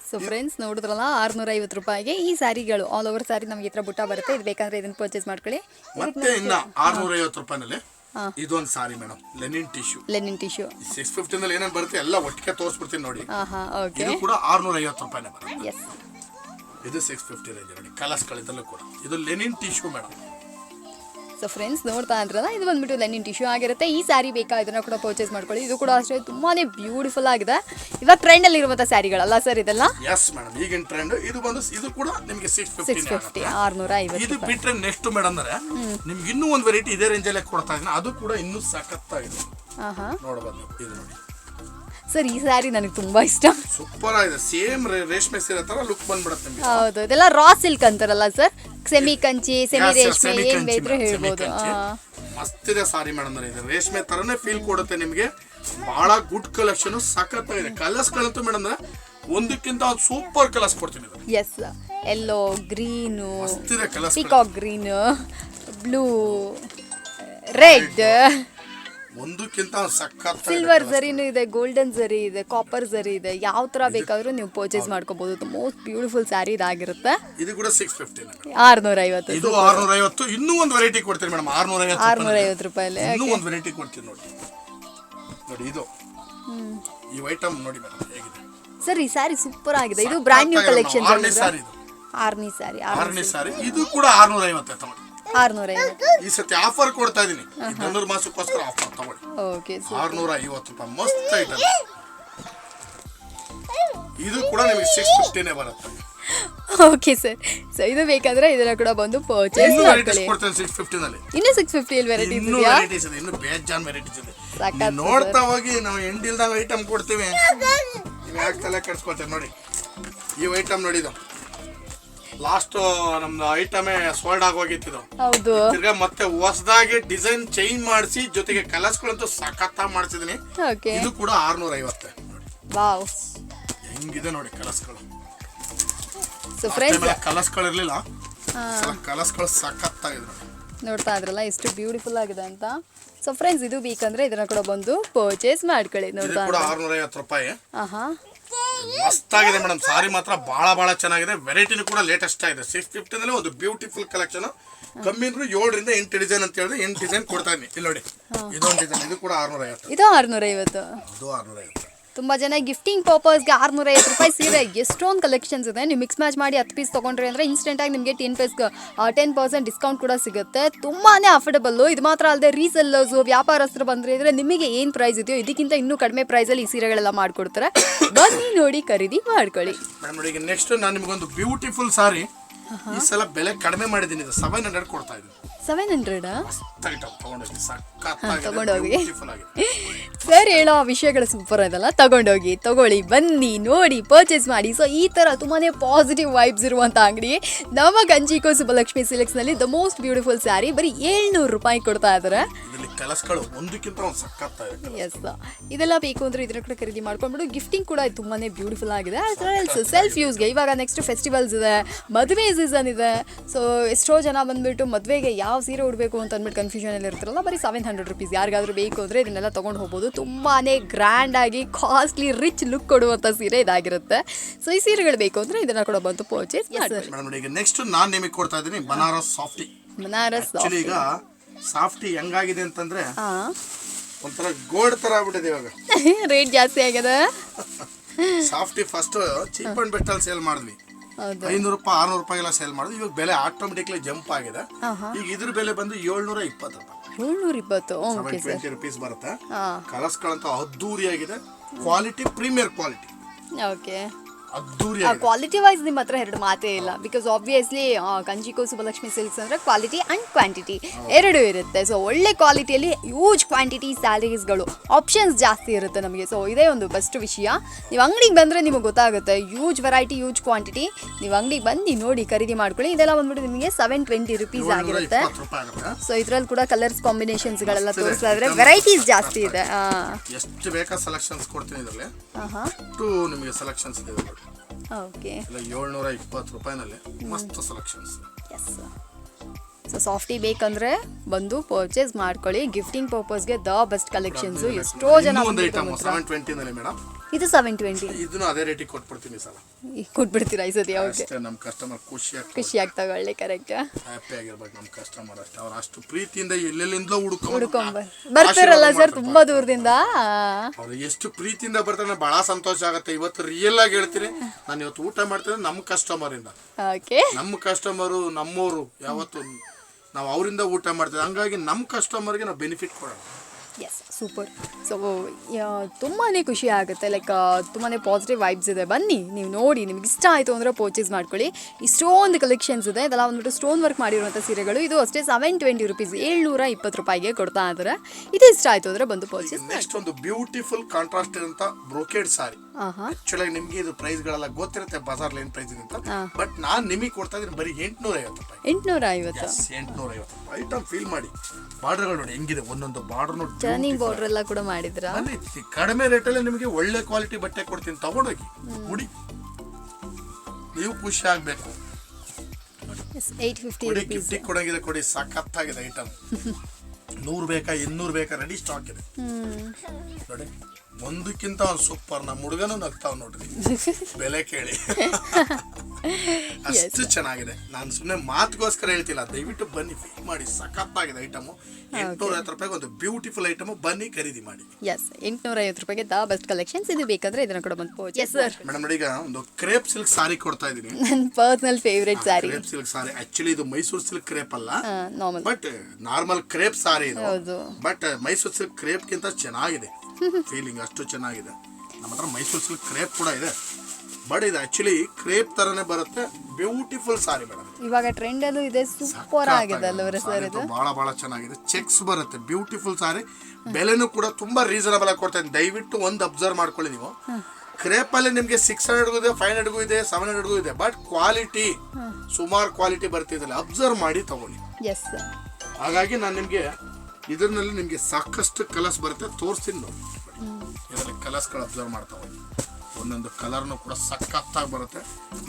ಸೊ ಫ್ರೆಂಡ್ಸ್ ನೋಡಿದ್ರಲ್ಲ ಆರ್ನೂರ ಐವತ್ತು ರೂಪಾಯಿಗೆ ಈ ಸ್ಯಾರಿಗಳು ಆಲ್ ಓವರ್ ಸ್ಯಾರಿ ನಮಗೆ ಥರ ಬುಟ್ಟ ಬರುತ್ತೆ. ಇದು ಬೇಕಂದ್ರೆ ಇದನ್ನ ಪರ್ಚೇಸ್ ಮಾಡ್ಕೊಳ್ಳಿ. ಮತ್ತೆ ಇನ್ನ ಆರ್ನೂರ ಐವತ್ತು ರೂಪಾಯಿನಲ್ಲಿ. ಇದೊಂದು sari madam linen tissue linen tissue six ಫಿಫ್ಟಿನಲ್ಲಿ ಏನೇನು ಬರುತ್ತೆ ಎಲ್ಲ ಒಟ್ಟಿಗೆ ತೋರಿಸ್ಬಿಡ್ತೀನಿ ನೋಡಿ. ಹಾಂ ಹಾಂ ಓಕೆ. ಇದು ಕೂಡ ಆರ್ನೂರ ಐವತ್ತು ರೂಪಾಯಿನೇ ಬರುತ್ತೆ. ಇದು ಸಿಕ್ಸ್ ಫಿಫ್ಟಿ ರೇಂಜ್ ನೋಡಿ ಕಲರ್ಸ್ ಇದರಲ್ಲೂ ಕೂಡ. ಇದು linen tissue madam so friends ನೋಡ್ತಾ ಅಂದ್ರಲ್ಲ ಇದು ಬಂದ್ಬಿಟ್ಟು ಲೆನಿನ್ ಟಿಶ್ಯೂ ಆಗಿರುತ್ತೆ. ಈ ಸ್ಯಾರಿ ಬೇಕಾ? ಇದನ್ನ ಕೂಡ ಪರ್ಚೇಸ್ ಮಾಡ್ಕೊಳ್ಳಿ. ಇದು ಕೂಡ ಅಷ್ಟೇ ತುಂಬಾನೇ ಬ್ಯೂಟಿಫುಲ್ ಆಗಿದೆ. ಇವಾಗ ಟ್ರೆಂಡಲ್ಲಿ ಇರುವಂತಹ ಸ್ಯಾರಿಗಳಲ್ಲ ಸರ್ ಇದೆಲ್ಲ? ಎಸ್ ಮೇಡಮ್ ಈಗಿನ ಟ್ರೆಂಡ್ ಇದು ಬಂದು ಇದು ಕೂಡ ನಿಮಗೆ ಸಿಕ್ಸ್ ಫಿಫ್ಟಿ ಆರ್ನೂರ ಐವತ್ತು ಇದು ಬಿಟ್ರೆ ನೆಕ್ಸ್ಟ್ ಮೇಡಮ್ ಅಂದ್ರೆ ನಿಮ್ಗೆ ಇನ್ನೂ ಒಂದು ವೆರೈಟಿ ಇದೇ ರೇಂಜಲ್ಲೇ ಕೊಡ್ತಾ ಇದ್ದೀನಿ. ಅದು ಕೂಡ ಇನ್ನೂ ಸಖತ್ತಾಗಿದೆ. ಹಾಂ ಹಾಂ ನೋಡಬಹುದು ಇದು ನೋಡಿ. ಸರ್ ಈ ಸ್ಯಾರಿ ನನಗೆ ತುಂಬಾ ಇಷ್ಟ. ಸೂಪರ್ ಆಗಿದೆ. ಸೇಮ್ ರೇಷ್ಮೆ ಸೀರೆ ತರ ಲುಕ್ ಬಂದ್ಬಿಡುತ್ತೆ ಹೌದು. ಇದೆಲ್ಲ ರಾ ಸಿಲ್ಕ್ ಅಂತಾರಲ್ಲ ಸರ್ ಸೆಮಿ ಕಂಚಿ ಸೆಮಿ ರೇಷ್ಮೆ ಏನ್ semi ಹೇಳ್ಬೋದು. ಮಸ್ತ್ ಇದೆ ಮಸ್ತಿದೆ ಸಾರಿ ಮೇಡಮ್ ಇದು. ರೇಷ್ಮೆ ತರನೇ ಫೀಲ್ ಕೊಡುತ್ತೆ ನಿಮಗೆ. ಬಹಳ ಗುಡ್ ಕಲೆಕ್ಷನ್ ಸಖತ್ತಾಗಿದೆ. ಕಲರ್ಸ್ ಗಳಂತೂ ಮೇಡಮ್ ಒಂದಕ್ಕಿಂತ ಒಂದು ಸೂಪರ್ ಕಲರ್ಸ್ ಕೊಡ್ತೀನಿ yes yellow green peacock green blue red ಒಂದಕ್ಕಿಂತ ಒಂದು ಸಖತ್ ಸಿಲ್ವರ್ ಜರಿನೂ ಇದೆ ಗೋಲ್ಡನ್ ಜರಿ ಇದೆ ಕಾಪರ್ ಜರಿ ಇದೆ ಯಾವ ತರ ಬೇಕಾದ್ರೂ ನೀವು ಪರ್ಚೇಸ್ ಮಾಡ್ಕೋಬಹುದು ಮೋಸ್ಟ್ ಬ್ಯೂಟಿಫುಲ್ ಸ್ಯಾರಿ ಇದಾಗಿರುತ್ತೆ. ಇದು ಕೂಡ ಸಿಕ್ಸ್ ಫಿಫ್ಟಿ ಆರ್ನೂರ ಐವತ್ತು ಇದು ಆರ್ನೂರ ಐವತ್ತು ಇನ್ನೂ ಒಂದು ವೆರೈಟಿ ಕೊಡ್ತೀನಿ ಮೇಡಮ್ ಆರ್ನೂರ ಐವತ್ತು ಆರ್ನೂರ ಐವತ್ತು ರೂಪಾಯಲ್ಲಿ ಇನ್ನೂ ಒಂದು ವೆರೈಟಿ ಕೊಡ್ತೀನಿ ನೋಡಿ. ನೋಡಿ ಇದು. ಈ ಐಟಮ್ ನೋಡಿ ಮೇಡಮ್ ಹೇಗಿದೆ? ಸರ್ ಈ ಸ್ಯಾರಿ ಸೂಪರ್ ಆಗಿದೆ. ಇದು brand new collection Arni sari Arni sari Arni sari ಇದು ಕೂಡ ಆರ್ನೂರ ಐವತ್ತು ತಗೊಳ್ಳಿ ಆರ್ನೂರ ಐವತ್ತು ಈ ಸತಿ ಆಫರ್ ಕೊಡ್ತಾ ಇದೀನಿ. ಈ ಧನುರ್ ಮಾಸಕ್ಕೋಸ್ಕರ ಆಫರ್ ತಗೊಳ್ಳಿ. ಓಕೆ ಆರ್ನೂರ ಐವತ್ತು ರೂಪಾಯಿ ಮಸ್ತ್ ಐಟಮ್ ಇದು ಕೂಡ ನಿಮಗೆ ಸಿಕ್ಸ್ ಫಿಫ್ಟಿನೇ ಬರುತ್ತೆ. ಓಕೆ ಸರ್ ಸೊ ಇದು ಬೇಕಾದ್ರೆ ಇದನ್ನ ಕೂಡ ಬಂದು ಪರ್ಚೇಸ್ ಇನ್ನೂ ವೆರೈಟೀಸ್ ಮಾಡ್ಕೊಳ್ಳಿ. ಕೊಡ್ತೇನೆ ಸಿಕ್ಸ್ ಫಿಫ್ಟಿನಲ್ಲಿ ಇನ್ನೂ ಸಿಕ್ಸ್ ಫಿಫ್ಟಿ ವೆರೈಟೀಸ್ ಇನ್ನೂ ಇದೆಯಾ? ವೆರೈಟೀಸ್ ಇದೆ ಇನ್ನೂ ಬೇಜಾನ್ ವೆರೈಟೀಸ್ ಇದೆ. ನೀವ್ ನೋಡ್ತಾ ಹೋಗಿ ನಾವು ಎಂಡಿಲ್ದಾಗ ಐಟಮ್ ಕೊಡ್ತೀವಿ. ನೀವು ಯಾಕೆ ತಲೆ ಕೆಡ್ಸ್ಕೊಳ್ತೀವಿ ನೋಡಿ. ಈ ಐಟಮ್ ನೋಡಿದು ಲಾಸ್ಟ್ ನಮ್ದು ಐಟಮೇ ಸೋಲ್ಡ್ ಆಗೋಗಿತ್ತು ಹೌದು. ತಿರ್ಗಾ ಮತ್ತೆ ಹೊಸದಾಗಿ ಡಿಸೈನ್ ಚೇಂಜ್ ಮಾಡಿಸಿ ಜೊತೆಗೆ ಕಲರ್ಸ್ಗಳಂತೂ ಸಖತ್ತಾಗಿ ಮಾಡಿಸಿದೀನಿ. ಓಕೆ ಇದು ಕೂಡ ಆರ್ನೂರ ಐವತ್ತೆ ವಾವ್ ಹೆಂಗಿದೆ ನೋಡಿ ಕಲರ್ಸ್ಗಳು. ಸೊ ಫ್ರೆಂಡ್ಸ್ ಕಲರ್ಸ್ಗಳು ಇರ್ಲಿಲ್ಲ. ಕಲರ್ಸ್ಗಳು ಸಖತ್ತಾಗಿದೆ ನೋಡಿ. ನೋಡ್ತಾ ಇದ್ರಲ್ಲ ಎಷ್ಟು ಬ್ಯೂಟಿಫುಲ್ ಆಗಿದೆ ಅಂತ. ಸೊ ಫ್ರೆಂಡ್ಸ್ ಇದು ಬೇಕಂದ್ರೆ ಇದನ್ನ ಕೂಡ ಬಂದು ಪರ್ಚೇಸ್ ಮಾಡ್ಕೊಳ್ಳಿ ನೋಡ್ತಾ ಆರ್ನೂರ ಐವತ್ತು ರೂಪಾಯಿ. ಆಹಾ. ಮಸ್ತಾಗಿದೆ ಮೇಡಮ್ ಸಾರಿ ಮಾತ್ರ ಬಹಳ ಬಹಳ ಚೆನ್ನಾಗಿದೆ. ವೆರೈಟಿನೂ ಕೂಡ ಲೇಟೆಸ್ಟ್ ಆಗಿದೆ. ಸಿಕ್ಸ್ ಫಿಫ್ಟಿನಲ್ಲಿ ಒಂದು ಬ್ಯೂಟಿಫುಲ್ ಕಲೆಕ್ಷನ್ ಕಮ್ಮಿ ಅಂದ್ರೆ ಏಳರಿಂದ ಎಂಟು ಡಿಸೈನ್ ಅಂತ ಹೇಳಿದ್ರೆ ಎಂಟು ಡಿಸೈನ್ ಕೊಡ್ತಾ ಇದ್ದೀನಿ. ಇಲ್ಲಿ ನೋಡಿ. ಇದೊಂದು ಡಿಸೈನ್ ಇದು ಕೂಡ ಆರ್ನೂರ ಐವತ್ತು ಇದು ಆರ್ನೂರ ಐವತ್ತು ಇದು ಆರ್ನೂರ ಐವತ್ತು ತುಂಬಾ ಜನ ಗಿಫ್ಟಿಂಗ್ ಪರ್ಪಸ್ಗೆ ಆರ್ನೂರ ಐವತ್ತು ರೂಪಾಯಿ ಸೀರೆ, ಎಷ್ಟೊಂದು ಕಲೆಕ್ಷನ್ಸ್ ಇದೆ. ನೀವು ಮಿಕ್ಸ್ ಮ್ಯಾಚ್ ಮಾಡಿ ಹತ್ತು ಪೀಸ್ ತೊಗೊಂಡ್ರಿ ಅಂದರೆ ಇನ್ಸ್ಟೆಂಟಾಗಿ ನಿಮಗೆ ten piece ten percent discount ಕೂಡ ಸಿಗುತ್ತೆ. ತುಂಬಾ ಅಫೋರ್ಡಬಲ್ಲು ಇದು ಮಾತ್ರ ಅಲ್ಲದೆ ರೀಸೆಲ್ಲರ್ಸು ವ್ಯಾಪಾರಸ್ಥರು ಬಂದರೆ ಅಂದ್ರೆ ನಿಮಗೆ ಏನು ಪ್ರೈಸ್ ಇದೆಯೋ ಇದಕ್ಕಿಂತ ಇನ್ನೂ ಕಡಿಮೆ ಪ್ರೈಸಲ್ಲಿ ಈ ಸೀರೆಗಳೆಲ್ಲ ಮಾಡಿಕೊಡ್ತಾರೆ. ಬನ್ನಿ ನೋಡಿ, ಖರೀದಿ ಮಾಡ್ಕೊಳ್ಳಿ. ಮೇಡಮ್ ಈಗ ನೆಕ್ಸ್ಟ್ ನಾನು ನಿಮಗೊಂದು ಬ್ಯೂಟಿಫುಲ್ ಸಾರಿ ಈ ಸಲ ಬೆಲೆ ಕಡಿಮೆ ಮಾಡಿದ್ದೀನಿ ಸೆವೆನ್ ಹಂಡ್ರೆಡ್ ಕೊಡ್ತಾ ಇದ್ದೀನಿ. ಸೆವೆನ್ ಹಂಡ್ರೆಡ್ ತಗೊಂಡೋಗಿ ಸರ್ ಹೇಳೋ ವಿಷಯಗಳು ಸೂಪರ್ ಇದಲ್ಲ ತಗೊಂಡೋಗಿ ತಗೊಳ್ಳಿ ಬನ್ನಿ ನೋಡಿ ಪರ್ಚೇಸ್ ಮಾಡಿ. ಸೊ ಈ ಥರ ತುಂಬಾ ಪಾಸಿಟಿವ್ ವೈಬ್ಸ್ ಇರುವಂಥ ಅಂಗಡಿ ನಮ್ಮ ಗಂಜಿಕೋ ಸುಬ್ಬಲಕ್ಷ್ಮಿ ಸಿಲ್ಕ್ಸ್ನಲ್ಲಿ ದ ಮೋಸ್ಟ್ ಬ್ಯೂಟಿಫುಲ್ ಸ್ಯಾರಿ ಬರೀ ಏಳ್ನೂರು ರೂಪಾಯಿ ಕೊಡ್ತಾ ಇದ್ದಾರೆ. ಇದರಲ್ಲಿ ಒಂದಕ್ಕಿಂತ ಒಂದು ಸಖತ್ತಾಗಿದೆ ಎಸ್ ಇದೆಲ್ಲ ಬೇಕು ಅಂದ್ರೆ ಇದನ್ನ ಕೂಡ ಖರೀದಿ ಮಾಡ್ಕೊಂಡ್ಬಿಟ್ಟು ಗಿಫ್ಟಿಂಗ್ ಕೂಡ ಇದು ತುಂಬಾ ಬ್ಯೂಟಿಫುಲ್ ಆಗಿದೆ. ಸೆಲ್ಫ್ ಸೆಲ್ಫ್ ಯೂಸ್ಗೆ ಇವಾಗ ನೆಕ್ಸ್ಟ್ ಫೆಸ್ಟಿವಲ್ಸ್ ಇದೆ ಮದುವೆ ಸೀಸನ್ ಇದೆ. ಸೊ ಎಷ್ಟೋ ಜನ ಬಂದ್ಬಿಟ್ಟು ಮದುವೆಗೆ ಯಾವ ಸೀರೆ ಉಡಬೇಕು ಅಂತ ಅಂದ್ಬಿಟ್ಟು ಕನ್ಫ್ಯೂಷನಲ್ಲಿ ಇರ್ತಾರಲ್ಲ ಬರೀ ಸೆವೆನ್ ಹಂಡ್ರೆಡ್ ರುಪೀಸ್ ಯಾರಿಗಾದ್ರೂ ಬೇಕು ಅಂದ್ರೆ ಇದನ್ನೆಲ್ಲ ತೊಗೊಂಡು ಹೋಗ್ಬೋದು. ಗ್ರ್ಯಾಂಡ್ ಆಗಿ ಕಾಸ್ಟ್ಲಿ ರಿಚ್ ಲುಕ್ ಕೊಡುವಂಥ ಸೀರೆ ಇದಾಗಿರುತ್ತೆ. ಸೊ ಈ ಸೀರೆಗಳು ಬೇಕು ಅಂದ್ರೆ ಇದನ್ನ ಕೂಡ ಬಂತು ಪರ್ಚೇಸ್ ಮಾಡಿ ಮೇಡಮ್ ನೋಡಿ ಈಗ ನೆಕ್ಸ್ಟ್ ನಾನು ನಿಮಗೆ ಕೊಡ್ತಾ ಇದ್ದೀನಿ ಬನಾರಸ್ ಸಾಫ್ಟಿ ಬನಾರಸ್ ಸಾಫ್ಟಿ ಈಗ ಸಾಫ್ಟಿ ಹೆಂಗಾಗಿದೆ ಅಂತಂದ್ರೆ ಒಂಥರ ಗೋಲ್ಡ್ ತರ ಆಗ್ಬಿಟ್ಟಿದೆ ಇವಾಗ. ರೇಟ್ ಜಾಸ್ತಿ ಆಗಿದೆ. Softy first cheap and best ಅಲ್ಲಿ ಸೇಲ್ ಮಾಡಿದ್ವಿ. ಐನೂರು ರೂಪಾಯಿ ಆರ್ನೂರು ರೂಪಾಯಿ ಎಲ್ಲ ಸೇಲ್ ಮಾಡಿದ್ವಿ. ಇವಾಗ ಬೆಲೆ ಆಟೋಮೆಟಿಕ್ಲಿ ಜಂಪ್ ಆಗಿದೆ. ಈಗ ಇದ್ರ ಬೆಲೆ ಬಂದು ಏಳ್ನೂರ ಇಪ್ಪತ್ತು ರೂಪಾಯಿ. ಏಳ್ನೂರ ಇಪ್ಪತ್ತು ಟ್ವೆಂಟಿ ರುಪೀಸ್ ಬರುತ್ತೆ. ಕಲರ್ಸ್ಗಳಂತ ಅದ್ದೂರಿ ಆಗಿದೆ ಕ್ವಾಲಿಟಿ ಪ್ರೀಮಿಯರ್ ಕ್ವಾಲಿಟಿ ಓಕೆ ಅದ್ದೂರಿ ಕ್ವಾಲಿಟಿ ವೈಸ್ ನಿಮ್ಮ ಹತ್ರ ಎರಡು ಮಾತೇ ಇಲ್ಲ. Because obviously Kanjiko Subbalakshmi silks ಅಂದರೆ ಕ್ವಾಲಿಟಿ ಆ್ಯಂಡ್ ಕ್ವಾಂಟಿಟಿ ಎರಡೂ ಇರುತ್ತೆ. ಸೊ ಒಳ್ಳೆ ಕ್ವಾಲಿಟಿಯಲ್ಲಿ ಹ್ಯೂಜ್ ಕ್ವಾಂಟಿಟಿ ಸ್ಯಾಲರೀಸ್ಗಳು ಆಪ್ಷನ್ಸ್ ಜಾಸ್ತಿ ಇರುತ್ತೆ ನಮಗೆ. ಸೊ ಇದೇ ಒಂದು ಬೆಸ್ಟ್ ವಿಷಯ. ನೀವು ಅಂಗಡಿಗೆ ಬಂದರೆ ನಿಮಗೆ ಗೊತ್ತಾಗುತ್ತೆ ಹ್ಯೂಜ್ ವೆರೈಟಿ ಹ್ಯೂಜ್ ಕ್ವಾಂಟಿಟಿ ನೀವು ಅಂಗಡಿಗೆ ಬಂದು ನೋಡಿ ಖರೀದಿ ಮಾಡ್ಕೊಳ್ಳಿ. ಇದೆಲ್ಲ ಬಂದ್ಬಿಟ್ಟು ನಿಮಗೆ ಸೆವೆನ್ ಟ್ವೆಂಟಿ ರುಪೀಸ್ ಆಗಿರುತ್ತೆ. ಸೊ ಇದ್ರಲ್ಲಿ ಕೂಡ ಕಲರ್ಸ್ ಕಾಂಬಿನೇಷನ್ಸ್ಗಳೆಲ್ಲ ಗಳೆಲ್ಲ ತೋರಿಸ್ತಾ ಇದ್ರೆ ವೆರೈಟೀಸ್ ಜಾಸ್ತಿ ಇದೆ. ಎಷ್ಟು ಬೇಕಾ ಸೆಲೆಕ್ಷನ್ಸ್ ಕೊಡ್ತೀನಿ ಇದರಲ್ಲಿ? ಹಾಂ ಟು ನಿಮಗೆ ಸೆಲೆಕ್ಷನ್ಸ್ ಇದೆ ನೋಡಿ ಓಕೆ ಇಲ್ಲ ಏಳ್ನೂರ ಇಪ್ಪತ್ತು ರೂಪಾಯಿನಲ್ಲಿ ಮಸ್ತ್ ಸೆಲೆಕ್ಷನ್ಸ್ ಎಸ್ ಸೊ ಸಾಫ್ಟಿ ಬೇಕಂದ್ರೆ ಬಂದು ಪರ್ಚೇಸ್ ಮಾಡ್ಕೊಳ್ಳಿ. ಗಿಫ್ಟಿಂಗ್ ಪರ್ಪಸ್ಗೆ ದ ಬೆಸ್ಟ್ ಕಲೆಕ್ಷನ್ಸ್ ಎಷ್ಟೋ ಜನ ಐಟಮ್. ಸೆವೆನ್ ಟ್ವೆಂಟಿನಲ್ಲಿ ಮೇಡಮ್. ಇದು ಸೆವೆನ್ ಟ್ವೆಂಟಿ ಇದನ್ನು ಅದೇ ರೇಟಿಗೆ ಕೊಟ್ಬಿಡ್ತೀನಿ ಸಲ ಕೊಟ್ಬಿಡ್ತೀರಾ ಈ ಸತಿ? ಓಕೆ ಅಷ್ಟೇ ನಮ್ಮ ಕಸ್ಟಮರ್ ಖುಷಿಯಾಗಿ ಖುಷಿಯಾಗಿ ತಗೊಳ್ಳಿ ಕರೆಕ್ಟ್. ಹ್ಯಾಪಿ ಆಗಿರ್ಬೇಕು ನಮ್ಮ ಕಸ್ಟಮರ್ ಅಷ್ಟೇ. ಅವ್ರು ಅಷ್ಟು ಪ್ರೀತಿಯಿಂದ ಎಲ್ಲೆಲ್ಲಿಂದಲೋ ಹುಡುಕೊಂಡ್ ಬರ್ತಾರಲ್ಲ ಸರ್? ತುಂಬಾ ದೂರದಿಂದ. ಅವ್ರು ಎಷ್ಟು ಪ್ರೀತಿಯಿಂದ ಬರ್ತಾರೆ ಬಹಳ ಸಂತೋಷ ಆಗುತ್ತೆ. ಇವತ್ತು ರಿಯಲ್ ಆಗಿ ಹೇಳ್ತೀನಿ. ನಾನು ಇವತ್ತು ಊಟ ಮಾಡ್ತೀನಿ ನಮ್ಮ ಕಸ್ಟಮರ್ ಇಂದ. ಓಕೆ ನಮ್ಮ ಕಸ್ಟಮರು ನಮ್ಮವರು ಯಾವತ್ತು ನಾವು ಅವರಿಂದ ಊಟ ಮಾಡ್ತೀವಿ. ಹಂಗಾಗಿ ನಮ್ಮ ಕಸ್ಟಮರ್ಗೆ ನಾವು ಬೆನಿಫಿಟ್ ಕೊಡೋಣ. ಎಸ್ ಸೂಪರ್ ಸೊ ತುಂಬಾ ಖುಷಿ ಆಗುತ್ತೆ. ಲೈಕ್ ತುಂಬಾ ಪಾಸಿಟಿವ್ ವೈಬ್ಸ್ ಇದೆ. ಬನ್ನಿ ನೀವು ನೋಡಿ ನಿಮ್ಗೆ ಇಷ್ಟ ಆಯಿತು ಅಂದರೆ ಪರ್ಚೇಸ್ ಮಾಡ್ಕೊಳ್ಳಿ. ಇಷ್ಟೊಂದು ಕಲೆಕ್ಷನ್ಸ್ ಇದೆ. ಇದೆಲ್ಲ ಬಂದ್ಬಿಟ್ಟು ಸ್ಟೋನ್ ವರ್ಕ್ ಮಾಡಿರುವಂಥ ಸೀರೆಗಳು. ಇದು ಅಷ್ಟೇ ಸೆವೆನ್ ಟ್ವೆಂಟಿ ರುಪೀಸ್ ಏಳ್ನೂರ ಇಪ್ಪತ್ತು ರೂಪಾಯಿಗೆ ಕೊಡ್ತಾ ಇದ್ದಾರೆ. ಇದು ಇಷ್ಟ ಆಯಿತು ಅಂದರೆ ಬಂದು ಪರ್ಚೇಸ್ ನೆಕ್ಸ್ಟ್ ಒಂದು ಬ್ಯೂಟಿಫುಲ್ ಕಾಂಟ್ರಾಸ್ಟ್ ಇರುವಂಥ ಬ್ರೋಕೇಡ್ ಸಾರಿ ಆಕ್ಚುಲಿ ನಿಮ್ಗೆ ಇದು ಪ್ರೈಸ್ಗಳೆಲ್ಲ ಗೊತ್ತಿರುತ್ತೆ ಬಜಾರ್ ಏನ್ ಪ್ರೈಸ್ ಇದೆ ಅಂತ ಬಟ್ ನಾನು ನಿಮಗೆ ಕೊಡ್ತಾ ಇದ್ದೀನಿ ಬರೀ ಎಂಟುನೂರ ಐವತ್ತು ರೂಪಾಯಿ. ಎಂಟುನೂರ ಐವತ್ತು ಎಂಟುನೂರ ಐವತ್ತು ಐಟಮ್ ಫೀಲ್ ಮಾಡಿ. ಬಾರ್ಡರ್ಗಳು ನೋಡಿ ಹೆಂಗಿದೆ? ಒಂದೊಂದು ಬಾರ್ಡರ್ ನೋಡಿ ಬಾರ್ಡರ್ ಎಲ್ಲ ಕೂಡ ಮಾಡಿದ್ರ? ಅಲ್ಲಿ ಕಡಿಮೆ ರೇಟಲ್ಲಿ ನಿಮಗೆ ಒಳ್ಳೆ ಕ್ವಾಲಿಟಿ ಬಟ್ಟೆ ಕೊಡ್ತೀನಿ. ತಗೊಂಡೋಗಿ ಉಡಿ ನೀವು ಖುಷಿ ಆಗ್ಬೇಕು. ಏಯ್ಟ್ ಫಿಫ್ಟಿ ಕೊಡಿ ಕೊಡಂಗಿದೆ ಕೊಡಿ. ಸಖತ್ತಾಗಿದೆ ಐಟಮ್ ನೂರು ಬೇಕಾ ಇನ್ನೂರು ಬೇಕಾ ರೆಡಿ ಸ್ಟಾಕ್ ಇದೆ. ನೋಡಿ. ಒಂದಕ್ಕಿಂತ ಒಂದು ಸೂಪರ್ ನಮ್ಮ ಹುಡುಗನು ನಗ್ತಾವ್ ನೋಡ್ರಿ. ಬೆಲೆ ಕೇಳಿ. ಅಷ್ಟು ಚೆನ್ನಾಗಿದೆ. ನಾನು ಸುಮ್ಮನೆ ಮಾತುಗೋಸ್ಕರ ಹೇಳ್ತಿಲ್ಲ. ದಯವಿಟ್ಟು ಬನ್ನಿ ಫೀಲ್ ಮಾಡಿ. ಸಖತ್ತಾಗಿದೆ ಐಟಮು ಎಂಟುನೂರ ಐವತ್ತು ರೂಪಾಯಿಗೆ ಒಂದು ಬ್ಯೂಟಿಫುಲ್ ಐಟಮ್ ಬನ್ನಿ ಖರೀದಿ ಮಾಡಿ. ಎಸ್ ಎಂಟುನೂರ ಐವತ್ತು ರೂಪಾಯಿಗೆ ದ ಬೆಸ್ಟ್ ಕಲೆಕ್ಷನ್ಸ್ ಇದು ಬೇಕಾದ್ರೆ ಇದನ್ನ ಕೂಡ ಬಂದು ಎಸ್ ಸರ್ ಮೇಡಮ್ ನೋಡಿ ಈಗ ಒಂದು ಕ್ರೇಪ್ ಸಿಲ್ಕ್ ಸಾರಿ ಕೊಡ್ತಾ ಇದ್ದೀನಿ. ನನ್ನ personal favourite sari crepe silk sari actually ಇದು ಮೈಸೂರು ಸಿಲ್ಕ್ ಕ್ರೇಪ್ ಅಲ್ಲ. Normal but normal crepe sari ಇದು. ಹೌದು. ಬಟ್ ಮೈಸೂರು ಸಿಲ್ಕ್ ಕ್ರೇಪ್ಗಿಂತ ಚೆನ್ನಾಗಿದೆ. ಫೀಲಿಂಗ್ ಅಷ್ಟು ಚೆನ್ನಾಗಿದೆ. ನಮ್ಮ ಹತ್ರ ಮೈಸೂರು ಸಿಲ್ಕ್ ಕ್ರೇಪ್ ಕೂಡ ಇದೆ. ಬಟ್ ಇದು ಆಕ್ಚುಲಿ ಕ್ರೇಪ್ ತರನೇ ಬರುತ್ತೆ. ಬ್ಯೂಟಿಫುಲ್ ಸಾರಿ ಮೇಡಮ್ ಇವಾಗ ಟ್ರೆಂಡ್ ಅಲ್ಲೂ ಇದೆ. ಸೂಪರ್ ಆಗಿದೆ ಅಲ್ವರ ಸರ್ ಇದು? ಬಹಳ ಬಹಳ ಚೆನ್ನಾಗಿದೆ. ಚೆಕ್ಸ್ ಬರುತ್ತೆ. ಬ್ಯೂಟಿಫುಲ್ ಸಾರಿ ಬೆಲೆನೂ ಕೂಡ ತುಂಬಾ ರೀಸನಬಲ್ ಆಗಿ ಕೊಡ್ತಾ ದಯವಿಟ್ಟು ಒಂದು ಅಬ್ಸರ್ವ್ ಮಾಡ್ಕೊಳ್ಳಿ ನೀವು. ಕ್ರೇಪ್ ಅಲ್ಲಿ ನಿಮಗೆ ಸಿಕ್ಸ್ ಹಂಡ್ರೆಡ್ಗೂ ಇದೆ ಫೈವ್ ಹಂಡ್ರೆಡ್ಗೂ ಇದೆ ಸೆವೆನ್ ಹಂಡ್ರೆಡ್ಗೂ ಇದೆ. ಬಟ್ ಕ್ವಾಲಿಟಿ ಸುಮಾರು ಕ್ವಾಲಿಟಿ ಬರ್ತಿದ್ದಲ್ಲ ಅಬ್ಸರ್ವ್ ಮಾಡಿ ತಗೊಳ್ಳಿ. ಎಸ್ ಹಾಗಾಗಿ ನಾನು ನಿಮಗೆ ಇದರಲ್ಲಿ ನಿಮಗೆ ಸಾಕಷ್ಟು ಕಲರ್ಸ್ ಬರುತ್ತೆ. ತೋರಿಸ್ತೀನಿ ನೋಡಿ ಇದರಲ್ಲಿ ಕಲರ್ಸ್ಗಳು ಅಬ್ಸರ್ವ್ ಮಾಡ್ತಾ ಹೋಗಿ. ಒಂದೊಂದು ಕಲರ್ನು ಕೂಡ ಸಖತ್ತಾಗಿ ಬರುತ್ತೆ.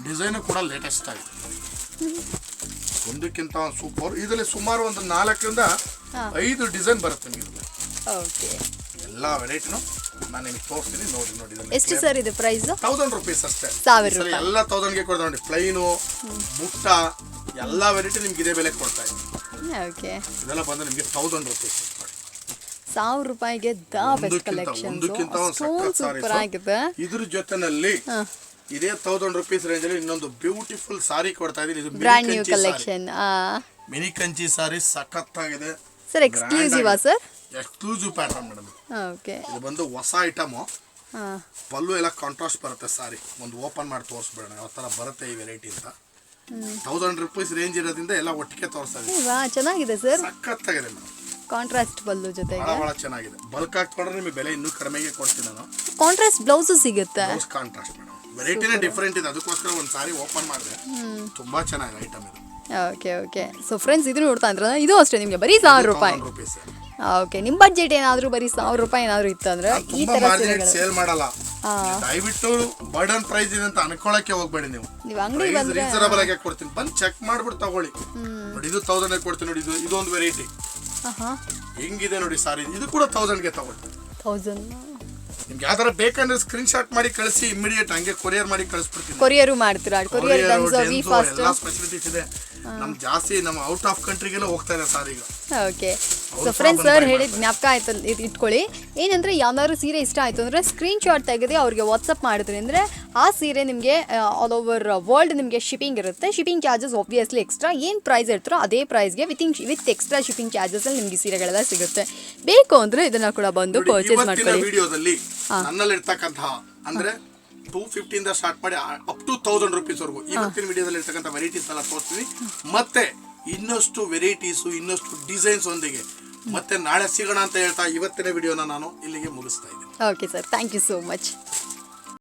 ಡಿಸೈನು ಕೂಡ ಲೇಟೆಸ್ಟ್ ಆಗಿದೆ. ಒಂದಕ್ಕಿಂತ ಒಂದು ಸೂಪರ್ ಇದರಲ್ಲಿ ಸುಮಾರು ಒಂದು ನಾಲ್ಕರಿಂದ ಐದು ಡಿಸೈನ್ ಬರುತ್ತೆ ನಿಮಗೆ ಓಕೆ. ಎಲ್ಲ ವೆರೈಟಿನು ನಾನು ನಿಮಗೆ ತೋರಿಸ್ತೀನಿ. ನೋಡಿ ನೋಡಿ ಎಷ್ಟು ಸರ್ ಇದು ಪ್ರೈಸ್ ತೌಸಂಡ್ ರುಪೀಸ್ ಅಷ್ಟೇ. ಸಾವಿರ ಸಲ ಎಲ್ಲ ತೌಸಂಡ್ಗೆ ಕೊಡ್ತಾ ನೋಡಿ. ಪ್ಲೈನು ಮುಟ್ಟ ಎಲ್ಲ ವೆರೈಟಿ ನಿಮ್ಗೆ ಇದೇ ಬೆಲೆ ಕೊಡ್ತಾ ಇದೆ ಓಕೆ. ಇದೆಲ್ಲ ಬಂದ್ರೆ ನಿಮಗೆ ತೌಸಂಡ್ ರುಪೀಸ್ ಸಾವಿರ ರೂಪಾಯಿಗೆ ದ ಬೆಸ್ಟ್ ಕಲೆಕ್ಷನ್ ಸಖತ್ ಸೂಪರ್ ಆಗಿದೆ ಇದ್ರ ಜೊತೆನಲ್ಲಿ ಇದೇ ತೌಸಂಡ್ ರುಪೀಸ್ ರೇಂಜ್ ಅಲ್ಲಿ ಇನ್ನೊಂದು ಬ್ಯೂಟಿಫುಲ್ ಸಾರಿ ಕೊಡ್ತಾ ಇದೀನಿ ಇದು brand new collection mini Kanchi sari ಸಖತ್ತಾಗಿದೆ. Sir ಎಕ್ಸ್ಕ್ಲೂಸಿವಾ sir exclusive pattern madam okay ಇದು. ಬಂದು ಹೊಸ ಐಟಮ್ ಪಲ್ಲು ಎಲ್ಲ ಕಾಂಟ್ರಾಸ್ಟ್ ಬರುತ್ತೆ ಸಾರಿ ಒಂದು ಓಪನ್ ಮಾಡಿ ತೋರಿಸ್ಬೇಡ ಯಾವ ಥರ ಬರುತ್ತೆ ಈ ವೆರೈಟಿ ಅಂತ. ತೌಸಂಡ್ ರುಪೀಸ್ ರೇಂಜ್ ಇರೋದ್ರಿಂದ ಎಲ್ಲ ಒಟ್ಟಿಗೆ ತೋರಿಸ್ತಾ ಇದೀನಿ ವಾ ಚೆನ್ನಾಗಿದೆ ಸರ್ ಸಖತ್ತಾಗಿದೆ ಮೇಡಮ್ ಕಾಂಟ್ರಾಸ್ಟ್ ಬಲ್ಲು ಜೊತೆಗೆ. ಬಹಳ ಚೆನ್ನಾಗಿದೆ. ಬಲ್ಕ್ ಹಾಕ್ಕೊಂಡ್ರೆ ನಿಮಗೆ ಬೆಲೆ ಇನ್ನೂ ಕಡಿಮೆಗೆ ಕೊಡ್ತೀನಿ ನಾನು. ಕಾಂಟ್ರಾಸ್ಟ್ ಬ್ಲೌಸ್ ಸಿಗುತ್ತೆ. Blouse contrast madam. ವೆರೈಟಿನೇ ಡಿಫ್ರೆಂಟ್ ಇದೆ. ಅದಕ್ಕೋಸ್ಕರ ಒಂದು ಸಾರಿ ಓಪನ್ ಮಾಡಿದೆ ತುಂಬಾ ಚೆನ್ನಾಗಿದೆ ಐಟಮ್ ಇದು. ಓಕೆ ಓಕೆ ಸೊ ಫ್ರೆಂಡ್ಸ್ ಇದು ನೋಡ್ತಾ ಇದ್ರಲ್ಲ ಇದು ಅಷ್ಟೇ ನಿಮಗೆ. ಬರೀ ಸಾವಿರ ರೂಪಾಯಿ. ರುಪೀಸ್ ಓಕೆ ನಿಮ್ಮ ಬಜೆಟ್ ಏನಾದರೂ ಬರೀ ಸಾವಿರ ರೂಪಾಯಿ ಏನಾದರೂ ಇತ್ತು ಅಂದ್ರೆ ಈ ತರ ಥರ ಮಾರ್ಜಿನ್ ಸೀರೆಗಳು. ಸೇಲ್ ಮಾಡಲ್ಲ. ದಯವಿಟ್ಟು ಬರ್ಡನ್ ಪ್ರೈಸ್ ಇದೆ ಅಂತ ಅನ್ಕೊಳಕ್ಕೆ ಹೋಗ್ಬೇಡಿ ನೀವು. ನೀವು ಅಂಗಡಿ ಪ್ರೈಸ್ ಬಂದ್ರೆ ರೀಸನಬಲ್ ಆಗಿ ಕೊಡ್ತೀನಿ. ಬಂದು ಚೆಕ್ ಮಾಡ್ಬಿಟ್ಟು ತಗೊಳ್ಳಿ. ನೋಡಿ ಇದು ತೌಸಂಡ್ ಕೊಡ್ತೀನಿ ನೋಡಿ ಇದು ಇದೊಂದು ವೆರೈಟಿ ಹೆಂಗಿದೆ ನೋಡಿ ಸಾರಿ. ಇದು ಕೂಡ ತೌಸಂಡ್ಗೆ ತಗೊಳ್ಳಿ. ತೌಸಂಡ್ ನಿಮ್ಗೆ ಯಾವ್ದಾರ ಬೇಕಂದ್ರೆ ಸ್ಕ್ರೀನ್ ಶಾಟ್ ಮಾಡಿ ಕಳಿಸಿ ಇಮಿಡಿಯೇಟ್ ಹಂಗೆ ಕೊರಿಯರ್ ಮಾಡಿ ಕಳಿಸ್ಬಿಡ್ತೀನಿ. ಕೊರಿಯರ್ ಮಾಡ್ತೀರಾ? ಕೊರಿಯರ್ ಎಲ್ಲ ಫೆಸಿಲಿಟೀಸ್ ಇದೆ. ನಮ್ ಜಾಸ್ತಿ ನಮ್ಮ ಔಟ್ ಆಫ್ ಕಂಟ್ರಿಗೆಲ್ಲ ಹೋಗ್ತಾ ಇದೆ ಸರ್ ಈಗ. ಓಕೆ. ಸೊ ಫ್ರೆಂಡ್ಸ್ ಸರ್ ಹೇಳಿದ ಜ್ಞಾಪಕ ಆಯ್ತು ಇದು ಇಟ್ಕೊಳ್ಳಿ. ಏನಂದ್ರೆ ಯಾವ್ದಾದ್ರು ಸೀರೆ ಇಷ್ಟ ಆಯ್ತು ಅಂದ್ರೆ ಸ್ಕ್ರೀನ್ ಶಾಟ್ ತೆಗೆದು ಅವ್ರಿಗೆ ವಾಟ್ಸಪ್ ಮಾಡಿದ್ರಿ. ಅಂದ್ರೆ ಆ ಸೀರೆ ನಿಮಗೆ ಆಲ್ ಓವರ್ ವರ್ಲ್ಡ್ ನಿಮಗೆ ಶಿಪ್ಪಿಂಗ್ ಇರುತ್ತೆ. ಶಿಪ್ಪಿಂಗ್ ಚಾರ್ಜಸ್ ಆಬ್ವಿಯಸ್ಲಿ ಎಕ್ಸ್ಟ್ರಾ ಏನು ಪ್ರೈಸ್ ಇರ್ತಾರೋ ಅದೇ ಪ್ರೈಸ್ಗೆ with with extra shipping charges ಅಲ್ಲಿ ನಿಮಗೆ ಸೀರೆಗಳೆಲ್ಲ ಸಿಗುತ್ತೆ. ಬೇಕು ಅಂದ್ರೆ ಇದನ್ನ ಕೂಡ ಬಂದು ಪರ್ಚೇಸ್ ಮಾಡ್ಕೊಳ್ಳಿ. ವಿಡಿಯೋದಲ್ಲಿ ನನ್ನಲ್ಲಿರ್ತಕ್ಕಂತಹ ಅಂದ್ರೆ ಟೂ ಫಿಫ್ಟಿಯಿಂದ ಸ್ಟಾರ್ಟ್ ಮಾಡಿ ಅಪ್ ಟು ತೌಸಂಡ್ ರುಪೀಸ್ವರೆಗೂ ಇವತ್ತಿನ ವಿಡಿಯೋದಲ್ಲಿ ಇರ್ತಕ್ಕಂಥ ವೆರೈಟೀಸ್ ಎಲ್ಲ ತೋರಿಸ್ತೀನಿ ಮತ್ತೆ ಇನ್ನಷ್ಟು ವೆರೈಟೀಸು ಇನ್ನಷ್ಟು ಡಿಸೈನ್ಸ್ ಒಂದಿಗೆ. ಮತ್ತೆ ನಾಳೆ ಸಿಗೋಣ ಅಂತ ಹೇಳ್ತಾ ಇವತ್ತಿನ ವಿಡಿಯೋನ ನಾನು ಇಲ್ಲಿಗೆ ಮುಗಿಸ್ತಾ ಇದ್ದೀನಿ. Okay sir thank you so much